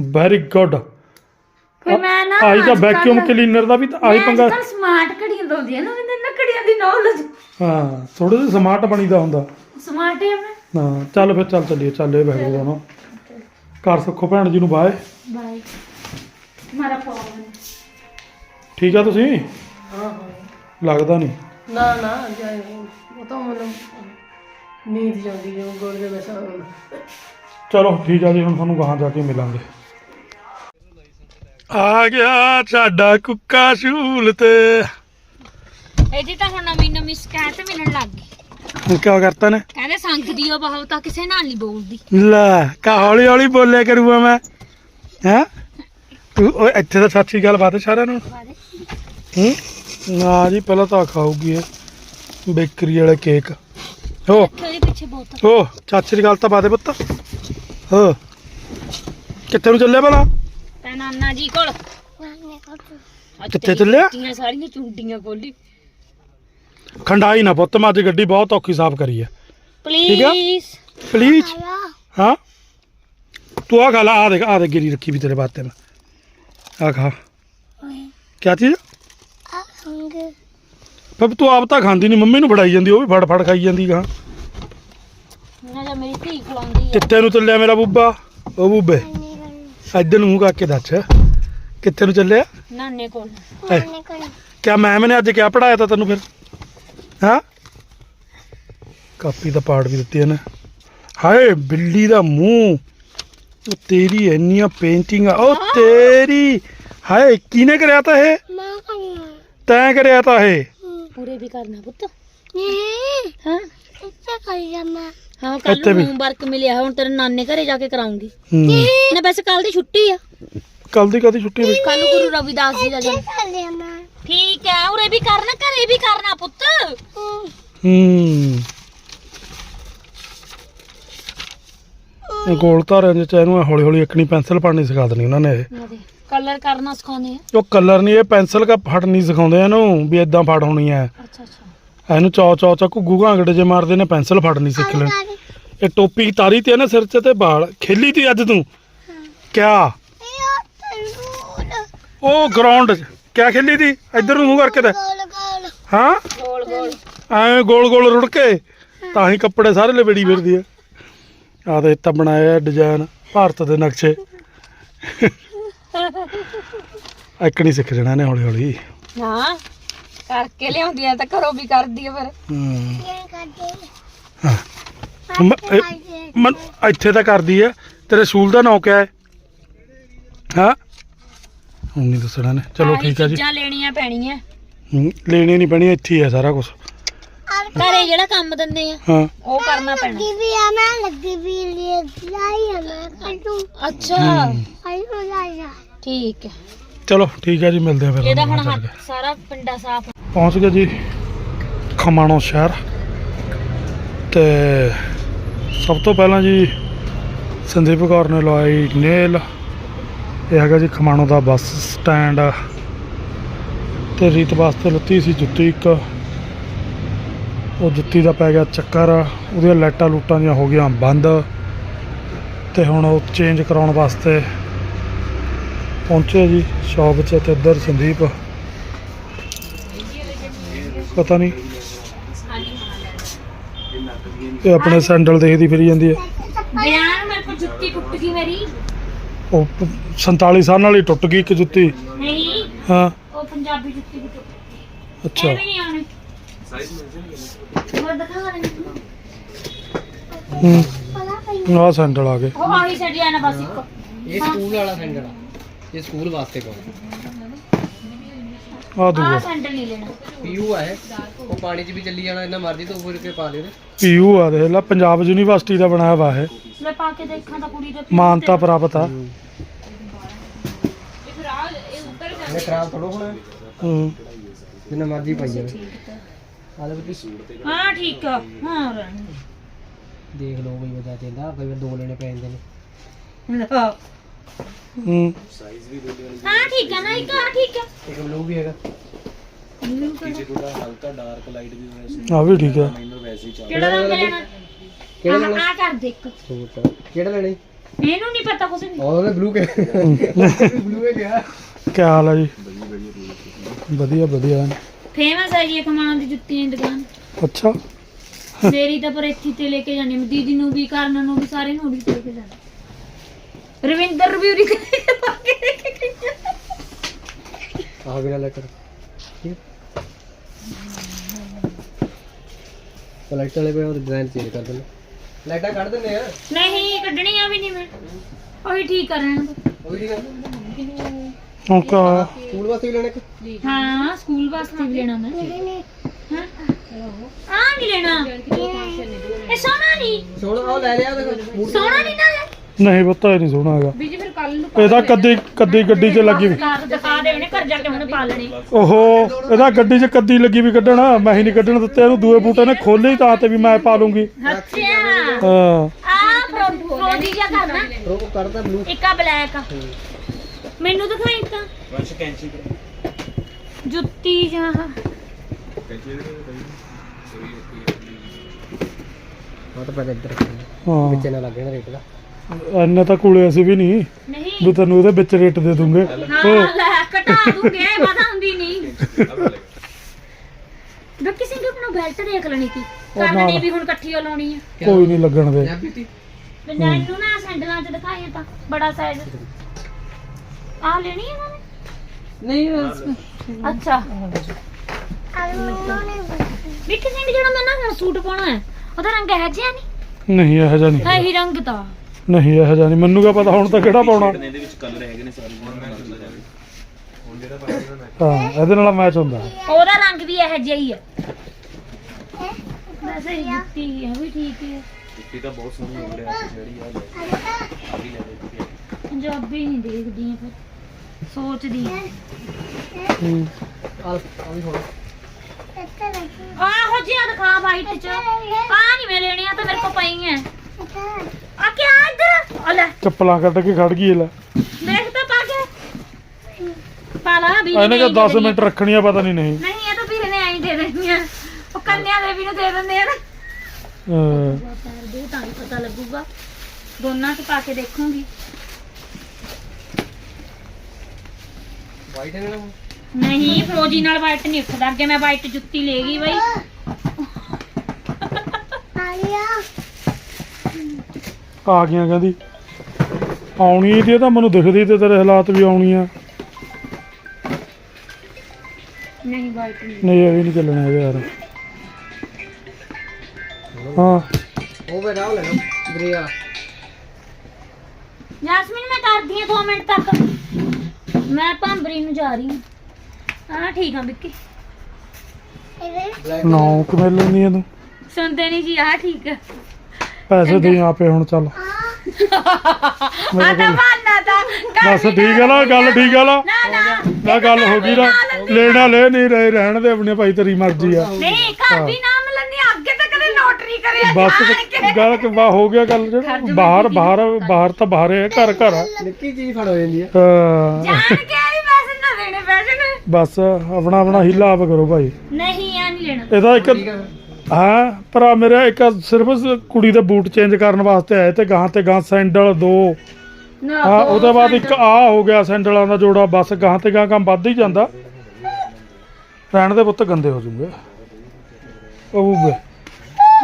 ਵੈਰੀ ਗੁੱਡ ਫਿਰ ਮੈਂ ਨਾ ਆਈ ਤਾਂ ਵੈਕਿਊਮ ਕਲੀਨਰ ਦਾ ਵੀ ਤਾਂ ਮੈਂ ਪੰਗਾ। ਸਮਾਰਟ ਘੜੀਆਂ ਦੋਦੀਆਂ ਨਾ ਮੈਨੂੰ ਨਾ ਘੜੀਆਂ ਦੀ ਨੌਲੇਜ ਹਾਂ। ਥੋੜੇ ਜਿਹਾ ਸਮਾਰਟ ਬਣੀਦਾ ਹੁੰਦਾ। ਸਮਾਰਟ ਹੈ ਮੈਂ ਹਾਂ ਚੱਲ ਫਿਰ ਚੱਲ ਚੱਲੀਏ ਚੱਲ ਇਹ ਬੈਠ ਗਿਆ ਨਾ ਘਰ ਸੁੱਖੋ ਭੈਣ ਜੀ ਨੂੰ ਬਾਏ। ਬਾਈ ਮਾਰਾ ਫੋਨ ਠੀਕ ਆ ਤੁਸੀਂ? ਹਾਂ ਹਾਂ। ਲੱਗਦਾ ਨਹੀਂ। ਨਾ ਨਾ ਜਾਏ ਉਹ ਤਾਂ ਮੈਨੂੰ ਨੀਂਦ ਜਾਂਦੀ ਹੈ ਗੋਲ ਦੇ ਹੁਣ ਚਲੋ ਠੀਕ ਆ ਜੀ ਹੁਣ ਤੁਹਾਨੂੰ ਗਾਹਾਂ ਜਾ ਕੇ ਮਿਲਾਂਗੇ। ਆ ਗਿਆ ਸਾਡਾ ਕੁੱਕਾ ਸ਼ੂਲ ਤੇ। ਇਹਦੀ ਤਾਂ ਹੁਣ ਨਵੀਂ ਨਵੀਂ ਸ਼ਿਕਾਇਤ ਮਿਲਣ ਲੱਗ ਗਈ। ਕੀ ਕਰਤਾ ਨੇ? ਕਹਿੰਦੇ ਸੰਗਦੀ ਉਹ ਬਹੁਤ ਆ ਕਿਸੇ ਨਾਲ ਨਹੀਂ ਬੋਲਦੀ। ਲੈ ਕਾ ਹੌਲੀ ਹੌਲੀ ਬੋਲਿਆ ਕਰੂਗਾ ਮੈਂ। ਹੈ? ਤੂੰ ਓਏ ਇੱਥੇ ਤਾਂ ਸੱਚੀ ਗੱਲ ਬਾਤ ਸਾਰਿਆਂ ਨੂੰ। ਹੂੰ? ਨਾ ਜੀ ਪਹਿਲਾਂ ਤਾਂ ਖਾਊਗੀ ਇਹ ਬੇਕਰੀ ਵਾਲਾ ਕੇਕ। ਹੋ। ਪਿੱਛੇ ਬਹੁਤ। ਹੋ ਚਾਚੀ ਦੀ ਗੱਲ ਤਾਂ ਬਾਦੇ ਪੁੱਤ। ਹੋ। ਕਿੱਥੇ ਨੂੰ ਚੱਲਿਆ ਭਲਾ? ਤੇ ਨਾਨਾ ਜੀ ਕੋਲ। ਕਿੱਥੇ ਚੱਲਿਆ? ਸਾਰੀਆਂ ਚੁੰਡੀਆਂ ਖੋਲੀ। ਖੰਡਾਈ ਨਾ ਪੁੱਤ ਮੈਂ ਅੱਜ ਗੱਡੀ ਬਹੁਤ ਔਖੀ ਸਾਫ਼ ਕਰੀ ਹੈ। ਠੀਕ ਆ? ਪਲੀਜ਼ ਪਲੀਜ਼ ਹਾਂ? ਤੂੰ ਆ ਖਾ ਲਾ ਆ ਦੇਖ ਆ ਦੇ ਗਿਰੀ ਰੱਖੀ ਵੀ ਤੇਰੇ ਬਾਤੇ ਮੈਂ। ਆ ਖਾ। ਕੀ ਚੀਜ਼ ਪਰ ਤੂੰ ਆਪ ਤਾਂ ਖਾਂਦੀ ਨਹੀਂ ਮੰਮੀ ਨੂੰ ਫੜਾਈ ਜਾਂਦੀ ਉਹ ਵੀ ਫੜ ਫੜ ਖਾਈ ਜਾਂਦੀ ਗਾ। ਨਾ ਜਾਂ ਮੇਰੀ ਧੀ ਖਲਾਉਂਦੀ ਆ। ਕਿੱਥੇ ਨੂੰ ਚੱਲਿਆ ਮੇਰਾ ਬੁੱਬਾ? ਉਹ ਬੁੱਬੇ। ਇੱਧਰ ਨੂੰ ਮੂੰਹ ਕਰਕੇ ਦੱਸ। ਕਿੱਥੇ ਨੂੰ ਚੱਲਿਆ? ਨਾਨੇ ਕੋਲ। ਐ, ਕਿਆ ਮੈਮ ਨੇ ਅੱਜ ਕਿਆ ਪੜਾਇਆ ਤਾ ਤੈਨੂੰ ਫਿਰ? ਹਾਂ? ਕਾਪੀ ਤਾਂ ਪਾੜ ਵੀ ਦਿੱਤੀ ਇਹਨੇ। ਹਾਏ ਬਿੱਲੀ ਦਾ ਮੂੰਹ। ਉਹ ਤੇਰੀ ਇੰਨੀਆਂ ਪੇਂਟਿੰਗਾਂ ਉਹ ਤੇਰੀ। ਹਾਏ ਕਿਹਨੇ ਕਰਿਆ ਤਾ ਇਹ? ਤੈਂ ਕਰਿਆ ਤਾ ਇਹ? ਪੂਰੇ ਵੀ ਕਰਨਾ ਪੁੱਤ। ਹਾਂ। ਹਾਂ। ਇੱਥੇ ਕੱਲ ਵੀ। ਨੂੰ ਹੋਮਵਰਕ ਮਿਲਿਆ ਹੁਣ ਤੇਰੇ ਨਾਨੇ ਘਰੇ ਜਾ ਕੇ ਕਰਾਉਂਗੀ। ਹੂੰ। ਨਾ ਵੈਸੇ ਕੱਲ ਦੀ ਛੁੱਟੀ ਆ। ਕੱਲ ਦੀ ਕਦੀ ਛੁੱਟੀ ਹੋਈ? ਕੱਲ ਗੁਰੂ ਰਵਿਦਾਸ ਜੀ ਦਾ ਜਨਮ। ਠੀਕ ਹੈ ਉਰੇ ਵੀ ਕਰਨਾ ਘਰੇ ਵੀ ਕਰਨਾ ਪੁੱਤ। ਹੂੰ। ਇਹ ਗੋਲ ਧਾਰਿਆਂ ਦੇ ਚ ਇਹਨੂੰ ਹੌਲੀ ਹੌਲੀ ਇੱਕਣੀ ਪੈਨਸਲ ਪਾਣੀ ਸਿਖਾ ਦੇਣੀ ਉਹਨਾਂ ਨੇ ਇਹ। ਕਲਰ ਕਰਨਾ ਸਿਖਾਉਂਦੇ ਆ। ਉਹ ਕਲਰ ਨਹੀਂ ਇਹ ਪੈਨਸਲ ਕਾ ਫੜ ਨਹੀਂ ਸਿਖਾਉਂਦੇ ਇਹਨੂੰ ਵੀ ਇਦਾਂ ਫੜ ਹੋਣੀ ਹੈ। ਅੱਛਾ ਅੱਛਾ। ਇਹਨੂੰ ਚੌ ਚੌ ਚਾ ਘੁੱਗੂ ਘਾਂਗੜੇ ਜੇ ਮਾਰਦੇ ਨੇ ਪੈਨਸਲ ਫੜ ਨਹੀਂ ਸਿੱਖ ਲੈਣ। ਇਹ ਟੋਪੀ ਤਾਰੀ ਤੇ ਨਾ ਸਿਰ 'ਚ ਤੇ ਬਾਲ ਖੇਲੀ ਤੀ ਅੱਜ ਤੂੰ। ਕਿਆ? ਉਹ ਗਰਾਊਂਡ 'ਚ। ਕਿਆ ਖੇਲੀ ਤੀ ਇੱਧਰ ਨੂੰ ਮੂੰਹ ਕਰਕੇ ਤੇ। ਹਾਂ? ਗੋਲ ਗੋਲ। ਐਵੇਂ ਗੋਲ ਗੋਲ ਰੁੜ ਕੇ। ਤਾਂ ਹੀ ਕੱਪੜੇ ਸਾਰੇ ਲਵੇੜੀ ਫਿਰਦੀ ਆ। ਆ ਤੇ ਤਾਂ ਬਣਾਇਆ ਡਿਜ਼ਾਈਨ ਭਾਰਤ ਦੇ ਨਕਸ਼ੇ। ਇੱਕ ਨਹੀਂ ਸਿੱਖ ਜਾਣਾ ਨੇ ਹੌਲੀ ਹੌਲੀ ਹਾਂ ਕਰਕੇ ਲਿਆਉਂਦੀ ਆ ਤਾਂ ਘਰੋਂ ਵੀ ਕਰਦੀ ਆ ਫਿਰ। ਹੂੰ। ਮਨ ਇੱਥੇ ਤਾਂ ਕਰਦੀ ਐ ਤੇਰੇ ਸਕੂਲ ਦਾ ਨਾਂ ਕਿਆ ਹੈ। ਹਾਂ? ਨਹੀਂ ਦੱਸਣਾ ਨੇ ਚਲੋ ਠੀਕ ਹੈ ਜੀ। ਚੀਜ਼ਾਂ ਲੈਣੀਆਂ ਪੈਣੀਆਂ। ਹੂੰ, ਲੈਣੀ ਨਹੀਂ ਪੈਣੀ ਇੱਥੇ ਹੀ ਹੈ ਸਾਰਾ ਕੁਝ ਘਰੇ ਜਿਹੜਾ ਕੰਮ ਦਿੰਦੇ ਆ ਹਾਂ। ਉਹ ਕਰਨਾ ਪੈਣਾ। ਅੱਛਾ। ਠੀਕ ਹੈ ਚਲੋ ਠੀਕ ਹੈ ਜੀ ਮਿਲਦੇ ਆ ਫਿਰ ਇਹਦਾ ਹੁਣ। ਹੱਥ ਸਾਰਾ ਪਿੰਡਾ ਸਾਫ਼ ਪਹੁੰਚ ਗਏ ਜੀ ਖਮਾਣੋ ਸ਼ਹਿਰ। ਤੇ ਸਭ ਤੋਂ ਪਹਿਲਾਂ ਜੀ ਸੰਦੀਪ ਕੌਰ ਨੇ ਲਵਾਈ ਨੇਲ। ਇਹ ਹੈਗਾ ਜੀ ਖਮਾਣੋ ਦਾ ਬੱਸ ਸਟੈਂਡ। ਤੇ ਰੀਤ ਵਾਸਤੇ ਲੱਤੀ ਸੀ ਜੁੱਤੀ ਇੱਕ। ਉਹ ਜੁੱਤੀ ਦਾ ਪੈ ਗਿਆ ਚੱਕਰ। ਉਹਦੀਆਂ ਲਾਈਟਾਂ ਲੂਟਾਂ ਦੀਆਂ ਹੋ ਗਈਆਂ ਬੰਦ। ਤੇ ਹੁਣ ਉਹ ਚੇਂਜ ਕਰਾਉਣ ਵਾਸਤੇ ਪਹੁੰਚੇ ਜੀ ਸ਼ੌਪ 'ਚ ਤੇ ਇੱਧਰ ਸੰਦੀਪ। ਪਤਾ ਨਹੀਂ। ਇਹ ਆਪਣੇ ਸੈਂਡਲ ਦੇਖਦੀ ਫਿਰੀ ਜਾਂਦੀ ਹੈ। ਬਿਆਨ ਮੇਰੇ ਕੋਲ ਜੁੱਤੀ ਟੁੱਟ ਗਈ ਮੇਰੀ। ਉਹ 47 ਸਾਲ ਨਾਲ ਹੀ ਟੁੱਟ ਗਈ ਇੱਕ ਜੁੱਤੀ। ਨਹੀਂ ਹਾਂ। ਉਹ ਪੰਜਾਬੀ ਜੁੱਤੀ ਵੀ ਟੁੱਟ ਅੱਛਾ। ਇਹ ਵੀ ਨਹੀਂ ਆਉਣੀ। ਸਾਈਜ਼ ਮਿਲ ਜਾਣਗੇ ਮੈਂ ਦਿਖਾ ਰਹੀ ਹਾਂ ਹੂੰ। ਪਲਾ ਪਈ ਆਹ ਸੈਂਡਲ ਆ ਗਏ। ਉਹ ਆਹੀ ਛੱਡ ਜਾਣਾ ਬਸ ਇੱਕ। ਇਹ ਸਕੂਲ ਵਾਲਾ ਸੈਂਡਲ ਆ। ਇਹ ਸਕੂਲ ਵਾਸਤੇ ਕੋਲ ਆ ਆਹ ਦੂਆ। ਸੈਂਡਲ ਨਹੀਂ ਲੈਣਾ। ਪੀਯੂ ਆ ਇਹ। ਉਹ ਪਾਣੀ 'ਚ ਵੀ ਚੱਲੀ ਜਾਣਾ ਇੰਨਾ ਮਰਜ਼ੀ ਤੋਂ ਉੱਪਰ ਕੇ ਪਾ ਲਿਓ ਨੇ ਪੀਯੂ ਆ ਦੇਖ ਲੈ ਪੰਜਾਬ ਯੂਨੀਵਰਸਿਟੀ ਦਾ ਬਣਾਇਆ ਵਾ ਇਹ। ਮੈਂ ਪਾ ਕੇ ਦੇਖਾਂ ਤਾਂ ਕੁੜੀ ਦੇ ਮਾਨਤਾ ਪ੍ਰਾਪਤ ਆ। ਇਹ ਖਰਾਬ ਥੋੜੋ ਹੋਣਾ। ਹੂੰ। ਜਿੰਨਾ ਮਰਜ਼ੀ ਪਾਈ ਜਾਵੇ। ਆਲੇ ਵਿੱਚ ਹਾਂ ਠੀਕ ਆ। ਹਾਂ ਰਹਿਣ ਦੇਖ ਲਓ ਕੋਈ ਵਜ੍ਹਾ ਚੇਂਦਾ ਕਈ ਵਾਰ ਦੋ ਲੈਣੇ ਪੈ ਜਾਂਦੇ ਨੇ। ਦੇ। ਲਓ। ਹੂੰ। ਹਾਂ ਠੀਕ ਆ ਨਾ ਇੱਕ ਆ ਠੀਕ ਆ। ਇੱਕ ਬਲੂ ਵੀ ਹੈਗਾ। ਆ ਵੀ ਠੀਕ ਆ। ਕਿਹੜਾ ਰੰਗ ਲੈਣਾ? ਕਿਹੜਾ ਲੈਣਾ? ਆਹ ਕਰ ਦੇ ਇੱਕ। ਸੂਟ ਕਿਹੜਾ ਲੈਣਾ? ਜੀ ਇਹਨੂੰ ਨਹੀਂ ਪਤਾ ਕੁਛ ਨਹੀਂ ਉਹਨੇ ਬਲੂ ਕੇ। ਬਲੂ ਹੈ ਗਿਆ ਕੀ ਹਾਲ ਆ ਜੀ? ਵਧੀਆ ਵਧੀਆ। ਫੇਮਸ ਹੈ ਜੀ ਕਮਾਨ ਦੀ ਜੁੱਤੀਆਂ ਦੀ ਦੁਕਾਨ। ਅੱਛਾ। ਮੇਰੀ ਤਾਂ ਪਰ ਇੱਥੇ ਤੇ ਲੈ ਕੇ ਜਾਣੀ ਮੈਂ ਦੀਦੀ ਨੂੰ ਵੀ ਕਰਨ ਨੂੰ ਵੀ ਸਾਰੇ ਨੂੰ ਵੀ ਲੈ ਕੇ ਜਾਣਾ। ਰਵਿੰਦਰ ਵੀ ਉਰੀ ਪਾ ਕੇ ਲੈ ਕੇ ਗਈ ਆ। ਆਹ ਨਾ ਲੈ ਕਰ। ਹੈ। ਲਾਈਟ ਵਾਲੇ ਪੇ ਉਹ ਡਿਜ਼ਾਈਨ ਚੇਂਜ ਕਰ ਦਿੰਦੇ ਲਾਈਟਾਂ ਕੱਢ ਦਿੰਦੇ ਆ। ਨਹੀਂ ਕੱਢਣੀਆਂ ਵੀ ਨਹੀਂ ਮੈਂ। ਉਹੀ ਠੀਕ ਕਰਨ। ਉਹ ਵੀ ਠੀਕ ਹੈ ਹੁਣ ਕਾ ਸਕੂਲ ਵਾਸਤੇ ਵੀ ਲੈਣਾ ਇੱਕ? ਹਾਂ ਸਕੂਲ ਵਾਸਤੇ ਵੀ ਲੈਣਾ ਮੈਂ। ਹਾਂ। ਆ ਨਹੀਂ ਲੈਣਾ। ਇਹ ਸੋਨਾ ਨਹੀਂ। ਸੋਹਣਾ ਉਹ ਲੈ ਲਿਆ ਤੇ ਸੋਨਾ ਨਹੀਂ ਨਾ ਨਹੀਂ ਪਤਾ ਇਹ ਨਹੀਂ ਸੋਹਣਾ ਹੈਗਾ। ਬੀਜੀ ਫਿਰ ਕੱਲ ਨੂੰ ਇਹਦਾ ਕੱਦੀ ਕੱਦੀ ਗੱਡੀ 'ਚ ਲੱਗੀ ਵੀ ਕਾਰ ਦਿਖਾ ਦੇ ਉਹਨੇ ਘਰ ਜਾ ਕੇ ਹੁਣ ਪਾ ਲੈਣੇ। ਓਹੋ ਇਹਦਾ ਗੱਡੀ 'ਚ ਕੱਦੀ ਲੱਗੀ ਵੀ ਕੱਢਣਾ ਮੈਂ ਹੀ ਨਹੀਂ ਕੱਢਣ ਦਿੱਤੇ ਇਹਨੂੰ ਦੂਏ ਬੂਟੇ ਨੇ ਖੋਲੇ ਹੀ ਤਾਂ ਤੇ ਵੀ ਮੈਂ ਪਾ ਲੂੰਗੀ। ਅੱਛਾ। ਹਾਂ। ਆ ਫਰੋਜੀ ਜਿਹਾ ਕਰਨਾ ਉਹ ਕੱਢਦਾ ਬਲੂ ਇੱਕ ਆ ਬਲੈਕ ਆ। ਮੈਨੂੰ ਦਿਖਾਈ ਤਾਂ ਵੰਸ਼ ਕੈਂਚੀ ਜੁੱਤੀ ਜਾਂ ਉਹ ਤਾਂ ਪਹਿਲੇ ਇੱਧਰ ਹਾਂ। ਵਿੱਚੇ ਨਾ ਲੱਗੇ ਨਾ ਰੇਟ ਦਾ। ਇੰਨੇ ਤਾਂ ਕੋਲੇ ਅਸੀਂ ਵੀ ਨਹੀਂ ਨਹੀਂ। ਵੀ ਤੈਨੂੰ ਉਹਦੇ ਵਿੱਚ ਰੇਟ ਦੇ ਦੂੰਗੇ। ਹਾਂ ਲੈ ਘਟਾ ਦੂੰਗੇ ਵਾਦਾ ਹੁੰਦੀ ਨਹੀਂ। ਬੱਕੀ ਸਿੰਘ ਨੂੰ ਬੈਲਟ ਦੇਖ ਲੈਣੀ ਸੀ ਉਹ ਕਰਨੀ ਨਾਲ। ਵੀ ਹੁਣ ਇਕੱਠੀ ਓ ਲਾਉਣੀ ਆ। ਕੋਈ ਨਹੀਂ ਲੱਗਣ ਦੇ। ਪੰਜਾਬੀ ਤੀ ਪੰਜਾਬੀ ਨੂੰ ਨਾ ਸੈਂਡਲਾਂ ਚ ਦਿਖਾਈਏ ਤਾਂ ਬੜਾ ਸਾਈਜ਼ ਆ ਲੈਣੀ ਹੈ ਨਾ? ਨਹੀਂ ਅੱਛਾ। ਵਿੱਕੀ ਸਿੰਘ ਜਿਹੜਾ ਮੈਂ ਨਾ ਸੂਟ ਪਾਉਣਾ ਹੈ ਉਹਦਾ ਰੰਗ ਹੈ ਜਿਹਾ ਨਹੀਂ? ਨਹੀਂ ਇਹੋ ਜਿਹਾ ਨਹੀਂ। ਹੈ ਹੀ ਰੰਗ ਤਾਂ। ਨਹੀਂ ਇਹੋ ਜਿਹਾ ਨਹੀਂ। ਮੈਨੂੰ ਕੀ ਪਤਾ ਹੁਣ ਤਾਂ ਕਿਹੜਾ ਪਾਉਣਾ। ਹਾਂ ਇਹਦੇ ਨਾਲ ਮੈਚ ਹੁੰਦਾ। ਉਹਦਾ ਰੰਗ ਵੀ ਇਹੋ ਜਿਹਾ ਹੀ ਹੈ ਵੈਸੇ ਇਹ ਜੁੱਤੀ ਹੈ ਵੀ ਠੀਕ ਹੈ ਜੁੱਤੀ ਤਾਂ ਬਹੁਤ ਸੋਹਣੀ ਹੋ ਰਹੀ ਪੰਜਾਬੀ ਨਹੀਂ ਦੇਖਦੀ ਆ ਫਿਰ ਸੋਚਦੀ ਆ। ਹੂੰ। ਆ ਆ ਵੀ ਹੋਣਾ ਆਹੋ ਜਿਹਾ ਦਿਖਾ ਵਾਈਟ ਚ। ਆ ਨਹੀਂ ਮੈਂ ਲੈਣੀ ਆ ਤਾਂ ਮੇਰੇ ਕੋ ਪਈ ਹੈ ਆ ਕੀ ਆ ਇੱਧਰ। ਆ ਲੈ। ਚੱਪਲਾਂ ਕੱਢ ਕੇ ਖੜ ਗਈ ਇਹ ਲੈ। ਦੇਖ ਤਾਂ ਪਾ ਕੇ। ਪਾ ਲਾ ਵੀ ਇਹਨੇ ਕਿ 10 ਮਿੰਟ ਰੱਖਣੀਆਂ ਪਤਾ ਨਹੀਂ ਨਹੀਂ। ਨਹੀਂ ਇਹ ਤਾਂ ਵੀਰੇ ਨੇ ਐਂ ਦੇ ਦੇਣੀ ਆ ਉਹ ਕੰਨਿਆ ਦੇ ਵੀ ਨੂੰ ਦੇ ਦਿੰਦੇ ਆ ਨਾ ਅਹ, ਪੈਰ ਦੇ ਤਾਂ ਹੀ। ਪਤਾ ਲੱਗੂਗਾ ਦੋਨਾਂ ਚ ਪਾ ਕੇ ਦੇਖੂੰਗੀ। ਵਾਈਟ ਹੈ ਨਾ ਨਹੀਂ ਫਰੋਜੀ ਨਾਲ ਵਾਈਟ ਨਹੀਂ ਉੱਠਦਾ। ਅੱਗੇ ਮੈਂ ਵਾਈਟ ਜੁੱਤੀ ਲੈ ਗਈ ਬਈ। ਆ ਗਈਆਂ ਕਹਿੰਦੀ। ਆਉਣੀ ਤੇ ਇਹ ਤਾਂ ਮੈਨੂੰ ਦਿਖਦੀ ਤੇ ਤੇਰੇ ਹਾਲਾਤ ਵੀ ਆਉਣੀ ਆ। ਨਹੀਂ ਵਾਈਟ ਨਹੀਂ ਨਹੀਂ ਇਹ ਵੀ ਨਹੀਂ ਚੱਲਣਾ ਹੈਗਾ ਯਾਰ। ਹਾਂ। ਉਹ ਵੇ ਰਾਹ ਲੈਣਾ ਗ੍ਰੇ ਵਾਲਾ। ਯਾਸਮੀਨ ਮੈਂ ਕਰਦੀ ਆ 2 ਮਿੰਟ ਤੱਕ। ਮੈਂ ਭੰਬਰੀ ਨੂੰ ਜਾ ਰਹੀ ਹਾਂ। ਹਾਂ ਠੀਕ ਆ ਵਿੱਕੀ। ਨੌ ਕਿਵੇਂ ਲੈਣੀ ਆ ਤੂੰ। ਸੁਣਦੇ ਨਹੀਂ ਜੀ ਆ ਠੀਕ ਆ। ਪੈਸੇ ਦੇ ਆਪੇ ਹੁਣ ਚੱਲ। ਆ ਤਾਂ ਬਾਨਾ ਤਾਂ। ਬਸ ਠੀਕ ਆ ਨਾ ਗੱਲ ਠੀਕ ਆ ਨਾ। ਨਾ ਨਾ। ਨਾ ਗੱਲ ਹੋ ਗਈ ਨਾ। ਲੈਣਾ ਲੈ ਨਹੀਂ ਰਹੇ ਰਹਿਣ ਦੇ ਆਪਣੇ ਭਾਈ ਤੇਰੀ ਮਰਜ਼ੀ ਆ। ਨਹੀਂ ਘਰ ਵੀ ਨਾ ਮਿਲਣੀ ਅੱਗੇ ਤਾਂ ਕਦੇ ਨੋਟਰੀ ਕਰਿਆ ਬਸ ਗੱਲ ਕਿ ਵਾ ਹੋ ਗਿਆ ਗੱਲ ਜਿਹੜਾ। ਬਾਹਰ ਬਾਹਰ ਬਾਹਰ ਤਾਂ ਬਾਹਰ ਹੈ ਘਰ ਘਰ ਆ। ਨਿੱਕੀ ਚੀਜ਼ ਫੜ ਹੋ ਜਾਂਦੀ ਹੈ ਹਾਂ, ਜਾਣ ਕੇ ਵੀ ਪੈਸੇ ਨਾ ਦੇਣੇ ਪੈਸੇ ਨੇ ਬਸ ਆਪਣਾ ਆਪਣਾ ਹੀਲਾ ਆਪ ਕਰੋ ਭਾਈ। ਨਹੀਂ ਆ ਨਹੀਂ ਲੈਣਾ। ਇਹਦਾ ਇੱਕ ਹਾਂ ਭਰਾ ਮੇਰਾ ਇੱਕ ਸਿਰਫ ਕੁੜੀ ਦੇ ਬੂਟ ਚੇਂਜ ਕਰਨ ਵਾਸਤੇ ਆਏ ਤੇ ਗਾਂ ਤੇ ਗਾਂ ਸੈਂਡਲ ਦੋ। ਨਾ ਹਾਂ ਉਹਦੇ ਬਾਅਦ ਇੱਕ ਆ ਹੋ ਗਿਆ ਸੈਂਡਲਾਂ ਦਾ ਜੋੜਾ ਬਸ ਗਾਂ ਤੇ ਗਾਂ ਕੰਮ ਵੱਧ ਹੀ ਜਾਂਦਾ। ਰਹਿਣ ਦੇ ਪੁੱਤ ਗੰਦੇ ਹੋ ਜੂਗੇ ਉਹ ਬੂਬੇ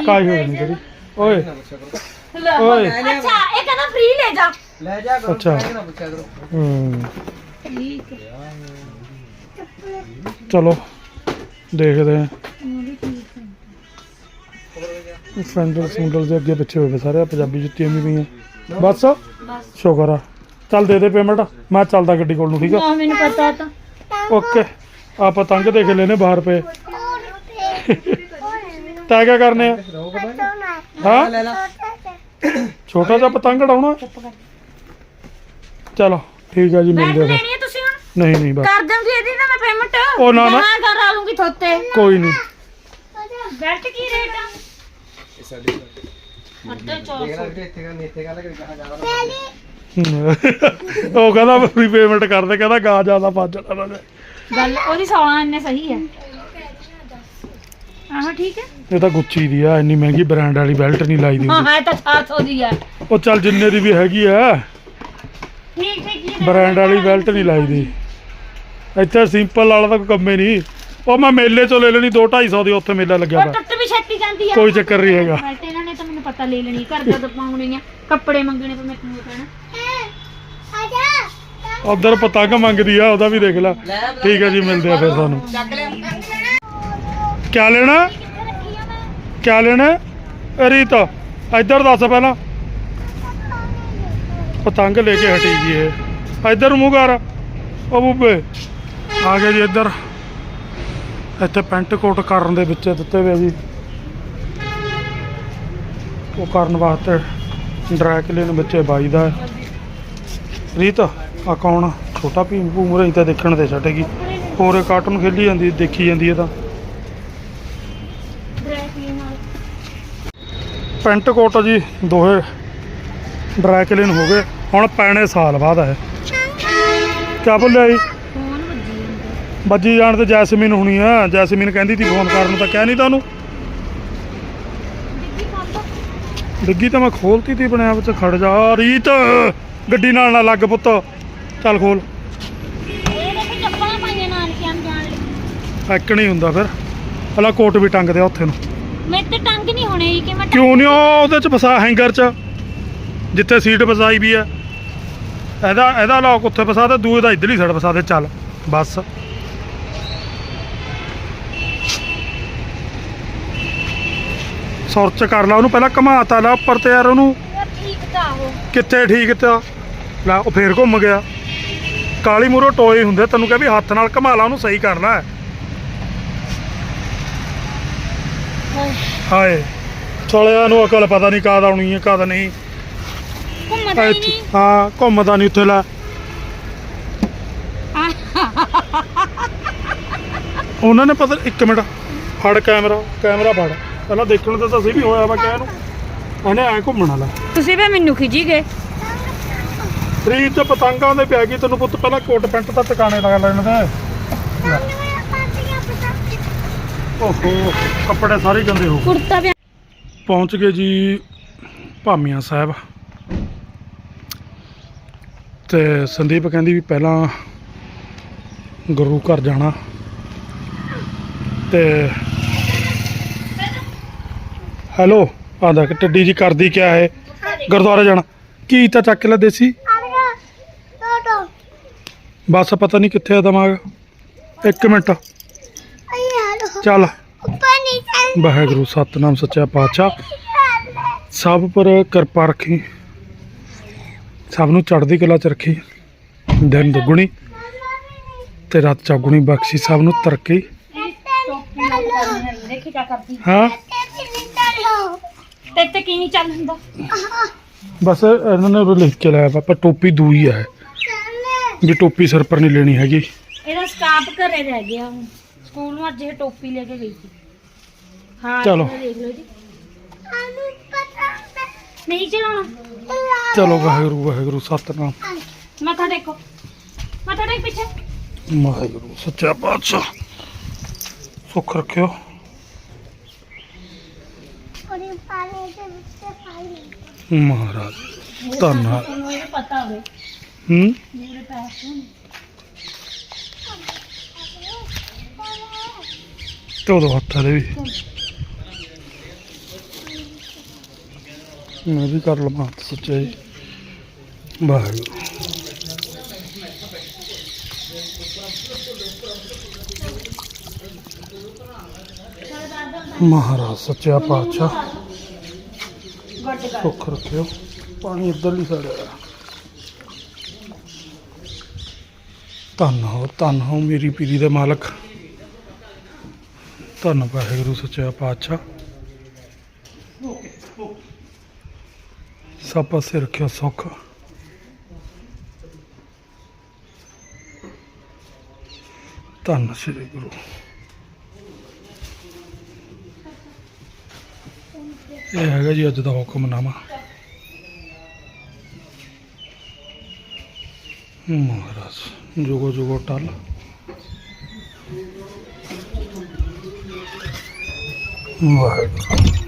ਕਾਈ ਹੋ ਜਾਣੀ ਤੇਰੀ? ਓਏ। ਲੈ। ਓਏ। ਅੱਛਾ ਇਹ ਕਹਿੰਦਾ ਫ੍ਰੀ ਲੈ ਜਾ। ਲੈ ਜਾ ਕਰੋ ਅੱਛਾ। ਕਹਿ ਕੇ ਨਾ ਪੁੱਛਿਆ ਕਰੋ। ਹੂੰ ਠੀਕ। ਚਲੋ। ਦੇਖਦੇ ਹੈ। ਸੈਂਡਲ ਸੂਡਲ ਦੇ ਅੱਗੇ ਪਿੱਛੇ ਹੋਏ ਵੇ ਸਾਰੇ ਆਹ ਪੰਜਾਬੀ ਜੁੱਤੀਆਂ ਵੀ ਪਈਆਂ। ਬਸ? ਬਸ ਸ਼ੁਕਰ ਆ। ਚੱਲ ਦੇ ਦੇ ਪੇਮੈਂਟ ਮੈਂ ਚੱਲਦਾ ਗੱਡੀ ਕੋਲ ਨੂੰ ਠੀਕ ਆ? ਨਾ ਮੈਨੂੰ ਪਤਾ ਤਾਂ। ਓਕੇ। ਆ ਪਤੰਗ ਦੇਖ ਲੈਨੇ ਬਾਹਰ ਪਏ। ਤੈ ਕਿਆ ਕਰਨੇ ਆ? ਹਾਂ? ਲੈ ਲਾ ਛੋਟਾ ਜਿਹਾ ਪਤੰਗ ਉਡਾਉਣਾ? ਚਲੋ ਠੀਕ ਆ ਜੀ ਬੈਠ ਮਿਲਦੇ ਆ ਫਿਰ। ਲੈਣੀ ਹੈ ਤੁਸੀਂ ਹੁਣ? ਨਹੀਂ ਨਹੀਂ ਬਸ। ਕਰ ਦਾਂਗੀ ਇਹਦੀ ਤਾਂ ਮੈਂ ਪੇਮੈਂਟ ਉਹ ਨਾ, ਨਾ। ਕਰ ਲੂੰਗੀ ਥੋਤੇ। ਕੋਈ ਨਹੀਂ। ਬੈਠ ਕੀ ਰੇਟ ਆ? ਸਾਡੀ ਅੱਧੇ 400 ਦੇਖਣਾ ਕਿ ਇੱਥੇ ਗੱਲ ਇੱਥੇ ਗੱਲ ਕਿ ਕਹਾ ਜਾਣਾ ਉਹ ਕਹਿੰਦਾ ਮੇਰੀ ਪੇਮੈਂਟ ਕਰਦੇ ਕਹਿੰਦਾ ਗਾ ਜ਼ਿਆਦਾ ਵੱਜ ਜਾਣਾ ਨਾ ਗੱਲ ਉਹਦੀ 16 ਇੰਨੇ ਸਹੀ ਹੈ ਆਹ ਠੀਕ ਹੈ। ਇਹ ਤਾਂ ਗੁੱਚੀ ਦੀ ਆ ਇੰਨੀ ਮਹਿੰਗੀ ਬ੍ਰਾਂਡ ਵਾਲੀ ਬੈਲਟ ਨਹੀਂ ਲਾਈ ਦੀ ਹਾਂ ਹੁੰਦੀ ਹੈ ਤਾਂ 400 ਦੀ ਹੈ ਉਹ ਚੱਲ ਜਿੰਨੇ ਦੀ ਵੀ ਹੈਗੀ ਆ ਠੀਕ ਠੀਕ ਠੀਕ ਬ੍ਰਾਂਡ ਵਾਲੀ ਬੈਲਟ ਨਹੀਂ ਲਾਈ ਦੀ। ਇੱਥੇ ਸਿੰਪਲ ਵਾਲਾ ਤਾਂ ਕੋਈ ਕੰਮੇ ਨਹੀਂ। ਉਹ ਮੈਂ ਮੇਲੇ ਚੋਂ ਲੈ ਲੈਣੀ 2 250 ਦੀ ਉੱਥੇ ਮੇਲਾ ਲੱਗਿਆ ਵਾ ਵੀ ਜਾਂਦੀ ਆ ਕੋਈ ਚੱਕਰ ਨਹੀਂ ਹੈਗਾ। ਬੈਠੇ ਇਹਨਾਂ ਨੇ ਤਾਂ ਮੈਨੂੰ ਪਤਾ ਲੈ ਲੈਣੀ ਘਰ ਦਾ ਪਾਉਣੀ ਆ ਕੱਪੜੇ ਮੰਗਣੇ ਤਾਂ ਮੈਨੂੰ ਕਹਿਣਾ ਉਧਰ ਪਤੰਗ ਮੰਗਦੀ ਆ ਉਹਦਾ ਵੀ ਦੇਖ ਲੈ। ਠੀਕ ਹੈ ਜੀ ਮਿਲਦੇ ਆ ਫਿਰ ਤੁਹਾਨੂੰ। ਕਿਆ ਲੈਣਾ? ਕਿਆ ਲੈਣਾ? ਰੀਤ ਇੱਧਰ ਦੱਸ ਪਹਿਲਾਂ। ਪਤੰਗ ਲੈ ਕੇ ਹਟੀ ਜੀ ਇਹ। ਇੱਧਰ ਮੂੰਹ ਕਰ। ਉਹ ਬੂਬੇ ਆ ਗਏ ਜੀ ਇੱਧਰ। ਇੱਥੇ ਪੈਂਟ ਕੋਟ ਕਰਨ ਦੇ ਵਿੱਚ ਦਿੱਤੇ ਹੋਏ ਆ ਜੀ। ਉਹ ਕਰਨ ਵਾਸਤੇ ਡਰਾਈ ਕਲੀਨ ਬੱਚੇ ਬਾਈ ਦਾ। ਰੀਤ ਆ ਕੌਣ ਛੋਟਾ ਭੀਮ ਭੂਮ ਰਹੀ ਤਾਂ ਦੇਖਣ ਤੇ ਛੱਡੇਗੀ। ਹੋਰੇ ਕਾਰਟੂਨ ਖੇਲੀ ਜਾਂਦੀ ਦੇਖੀ ਜਾਂਦੀ ਹੈ ਤਾਂ। ਪੈਂਟ ਕੋਟ ਜੀ ਦੋਹੇ ਡਰਾਈ ਕਲੀਨ ਹੋ ਗਏ। ਹੁਣ ਪੈਣੇ ਸਾਲ ਬਾਅਦ ਹੈ ਕਿਆ ਬੋਲਿਆ ਜੀ? ਫੋਨ ਵੱਜੀ ਜਾਂਦਾ। ਬੱਜੀ ਜਾਣ ਤੇ ਜੈਸਮੀਨ ਹੁਣੀ ਆ। ਜੈਸਮੀਨ ਕਹਿੰਦੀ ਤੀ ਫੋਨ ਕਰਨ ਤਾਂ ਕਹਿ ਨਹੀਂ ਤੁਹਾਨੂੰ ਦਿੱਤੀ ਪਾਪਾ ਡਿੱਗੀ ਤਾਂ ਮੈਂ ਖੋਲਤੀ ਤੀ ਬਣਿਆ ਵਿੱਚ ਖੜ ਜਾ। ਰੀਤ, ਗੱਡੀ ਨਾਲ ਨਾ ਲੱਗ ਪੁੱਤ। ਚੱਲ ਖੋਲ। ਐਕ ਨਹੀਂ ਹੁੰਦਾ ਫਿਰ। ਹਲਾ ਕੋਟ ਵੀ ਟੰਗ ਦੇ ਉੱਥੇ ਨੂੰ। ਮੇਰੇ ਤੇ ਟੰਗ ਨਹੀਂ ਹੋਣੇ ਜੀ ਕਿ ਮੈਂ ਕਿਉਂ ਨਹੀਂ ਉਹਦੇ ਚ ਫਸਾ ਹੈਂਗਰ ਚ? ਜਿੱਥੇ ਸੀਟ ਫਸਾਈ ਵੀ ਆ ਇਹਦਾ ਇਹਦਾ ਲੋਕ ਉੱਥੇ ਫਸਾ ਦੇ ਦੂਏ ਦਾ ਇੱਧਰਲੀ ਸਾਈਡ ਫਸਾ ਦੇ, ਚੱਲ। ਬਸ। ਸੁਰਚ ਕਰ ਲਾ ਉਹਨੂੰ ਪਹਿਲਾਂ ਘਮਾਤਾ ਲਾ ਉੱਪਰ ਤੇ ਯਾਰ ਉਹਨੂੰ। ਟੰਗ ਠੀਕ ਤਾਂ ਉਹ। ਕਿੱਥੇ ਠੀਕ ਤਾ? ਲੈ ਉਹ ਫੇਰ ਘੁੰਮ ਗਿਆ। ਕਾਲੀ ਮੂਰੋ ਟੋਏ ਹੁੰਦੇ ਤੈਨੂੰ ਕਿਹਾ ਵੀ ਹੱਥ ਨਾਲ ਘਮਾ ਲਾ ਉਹਨੂੰ ਸਹੀ ਕਰਨਾ ਹੈ। ਹਾਏ। ਚਲਿਆ ਨੂੰ ਅਕਲ ਪਤਾ ਨਹੀਂ ਕਾਦ ਆਉਣੀ ਹੈ ਕਾਦ ਨਹੀਂ। ਘੁੰਮਦਾ ਹੀ ਨਹੀਂ। ਹਾਂ ਘੁੰਮਦਾ ਨਹੀਂ ਉੱਥੇ ਲੈ। ਉਹਨਾਂ ਨੇ ਪਤਾ ਇੱਕ ਮਿੰਟ ਫੜ ਕੈਮਰਾ ਕੈਮਰਾ ਫੜ। ਪਹਿਲਾਂ ਦੇਖਣ ਤਾਂ ਅਸੀਂ ਵੀ ਹੋਇਆ ਵਾ ਕਹਿ ਨੂੰ। ਇਹਨੇ ਐ ਘੁੰਮਣਾ ਲੈ ਤੁਸੀਂ ਵੀ ਮੈਨੂੰ ਖਿਜੀ ਗਏ। ਫਰੀਦ ਚ ਪਤੰਗਾਂ ਦੇ ਪੈ ਗਈ ਤੈਨੂੰ ਪੁੱਤ ਪਹਿਲਾਂ ਕੋਟ ਪੈਂਟ ਤਾਂ ਟਿਕਾਣੇ ਲਾ ਲੈਣ ਦੇ। ਓਹੋ ਕੱਪੜੇ ਸਾਰੇ ਗੰਦੇ ਹੋ। ਕੁੜਤਾ ਵੀ ਪਹੁੰਚ ਗਏ ਜੀ ਭਾਮੀਆਂ ਸਾਹਿਬ। ਤੇ ਸੰਦੀਪ ਕਹਿੰਦੀ ਵੀ ਪਹਿਲਾਂ ਗੁਰੂ ਘਰ ਜਾਣਾ। ਤੇ ਹੈਲੋ ਆ ਦੇਖ ਟੱਡੀ ਜੀ ਕਰਦੀ ਕਿਆ ਹੈ ਗੁਰਦੁਆਰੇ ਜਾਣਾ। ਕੀ ਤਾਂ ਚੱਕ ਲੈ ਦੇਸੀ ਬਸ ਪਤਾ ਨਹੀਂ ਕਿੱਥੇ ਆ ਦਿਮਾਗ। ਇੱਕ ਮਿੰਟ। ਚੱਲ। ਵਾਹਿਗੁਰੂ ਸਤਨਾਮ ਸੱਚਾ ਪਾਤਸ਼ਾਹ। ਸਭ ਪਰ ਕਿਰਪਾ ਰੱਖੀ। ਸਭ ਨੂੰ ਚੜ੍ਹਦੀ ਕਲਾ ਚ ਰੱਖੀ। ਦਿਨ ਦੁੱਗਣੀ ਤੇ ਰਾਤ ਚੌਗੁਣੀ ਬਖਸ਼ੀ। ਸਭ ਨੂੰ ਤਰੱਕੀ। ਦੇਖੀ ਕਿਆ ਕਰਦੀ ਹਾਂ? ਤੇ ਤੇ ਕੀ ਨਹੀਂ ਚੱਲ ਹੁੰਦਾ? ਬਸ ਇਹਨਾਂ ਨੇ ਲਿਖ ਕੇ ਲਾਇਆ ਵਾ, ਪਰ ਟੋਪੀ ਦੂਈ ਹੈ ਵੀ ਟੋਪੀ ਸਿਰ ਪਰ ਨਹੀਂ ਲੈਣੀ ਹੈਗੀ। ਇਹਦਾ ਸਟਾਫ ਘਰੇ ਰਹਿ ਗਿਆ ਹੁਣ। ਸਕੂਲ ਨੂੰ ਅੱਜ ਇਹ ਟੋਪੀ ਲੈ ਕੇ ਗਈ ਸੀ। ਹਾਂ ਚਲੋ। ਇਹ ਦੇਖ ਲਓ ਜੀ। ਨਹੀਂ ਚਲਾਉਣਾ। ਚਲੋ ਵਾਹਿਗੁਰੂ ਵਾਹਿਗੁਰੂ ਸਤਨਾਮ। ਮੱਥਾ ਟੇਕੋ। ਮੱਥਾ ਟੇਕ ਪਿੱਛੇ। ਵਾਹਿਗੁਰੂ ਸੱਚਾ ਪਾਤਸ਼ਾਹ। ਸੁੱਖ ਰੱਖਿਓ। ਮਹਾਰਾਜ, ਧੰਨਵਾਦ। ਤੁਹਾਨੂੰ ਇਹ ਪਤਾ ਹੋਵੇ ਹੂੰ? ਮੇਰੇ ਪੈਸੇ ਤੇ ਉਦੋਂ ਹੱਥਾਂ ਦੇ ਵੀ। ਮੈਂ ਵੀ ਕਰ ਲਵਾਂ ਹੱਥ ਸੱਚਾ। ਜੀ ਵਾਹਿਗੁਰੂ। ਮਹਾਰਾਜ ਸੱਚਾ ਪਾਤਸ਼ਾਹ। ਗੱਡ ਕਰ। ਸੁੱਖ ਰੱਖਿਓ। ਪਾਣੀ ਇੱਧਰਲੀ ਸਾਈਡ ਆ। ਧੰਨ ਹੋ ਧੰਨ ਹੋ ਮੇਰੀ ਪੀਰੀ ਦੇ ਮਾਲਕ। ਧੰਨ ਵਾਹਿਗੁਰੂ, ਸੱਚਾ ਪਾਤਸ਼ਾਹ। ਸਭ ਪਾਸੇ ਰੱਖਿਓ ਸੁੱਖ। ਧੰਨ ਸ੍ਰੀ ਗੁਰੂ। ਇਹ ਹੈਗਾ ਜੀ ਅੱਜ ਦਾ ਹੁਕਮਨਾਮਾ ਮਹਾਰਾਜ ਜੁਗੋ ਜੁਗੋ ਟਲ। ਵਾਹਿਗੁਰੂ।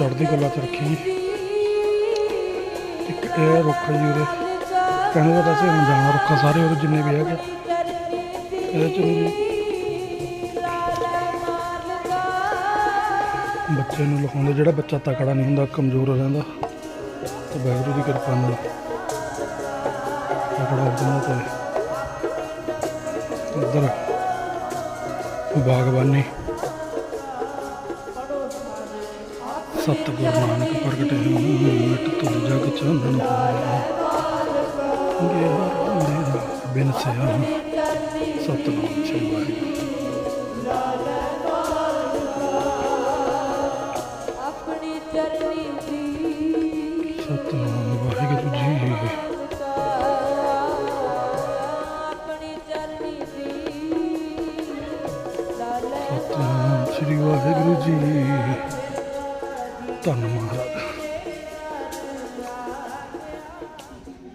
ਚੜ੍ਹਦੀ ਕਲਾ ਚ ਰੱਖੀ। ਇੱਕ ਇਹ ਰੁੱਖ ਜੀ ਉਰੇ ਕਹਿੰਦੇ ਤਾਂ ਵੈਸੇ ਹੁਣ ਜਾਣਾ ਰੁੱਖਾ ਸਾਰੇ ਉਰੇ ਜਿੰਨੇ ਵੀ ਹੈਗੇ ਇਹਦੇ ਚ ਬੱਚੇ ਨੂੰ ਲਿਖਾਉਂਦੇ, ਜਿਹੜਾ ਬੱਚਾ ਤਕੜਾ ਨਹੀਂ ਹੁੰਦਾ, ਕਮਜ਼ੋਰ ਰਹਿੰਦਾ ਤੇ ਵਾਹਿਗੁਰੂ ਦੀ ਕਿਰਪਾ ਨਾਲ ਤਕੜਾ ਹੋ ਜਾਂਦਾ ਤੇ ਇੱਧਰ ਬਾਗਬਾਨੀ ਸਤਿਗੁਰ ਨਾਨਕ ਪ੍ਰਗਟੇ ਮਿਟ ਤੁਲ ਜਗ ਚਾਨਣ ਹੋਇਆ ਗੇ ਹਰ ਬਿਨ ਸਿਆ ਸਤਨਾਮ ਦੀ ਸਤਨਾਮ ਵਾਹਿਗੁਰੂ ਜੀ। ਸਤਨਾਮ ਸ੍ਰੀ ਵਾਹਿਗੁਰੂ ਜੀ। ਧੰਨ ਮਹਾਰਾਜ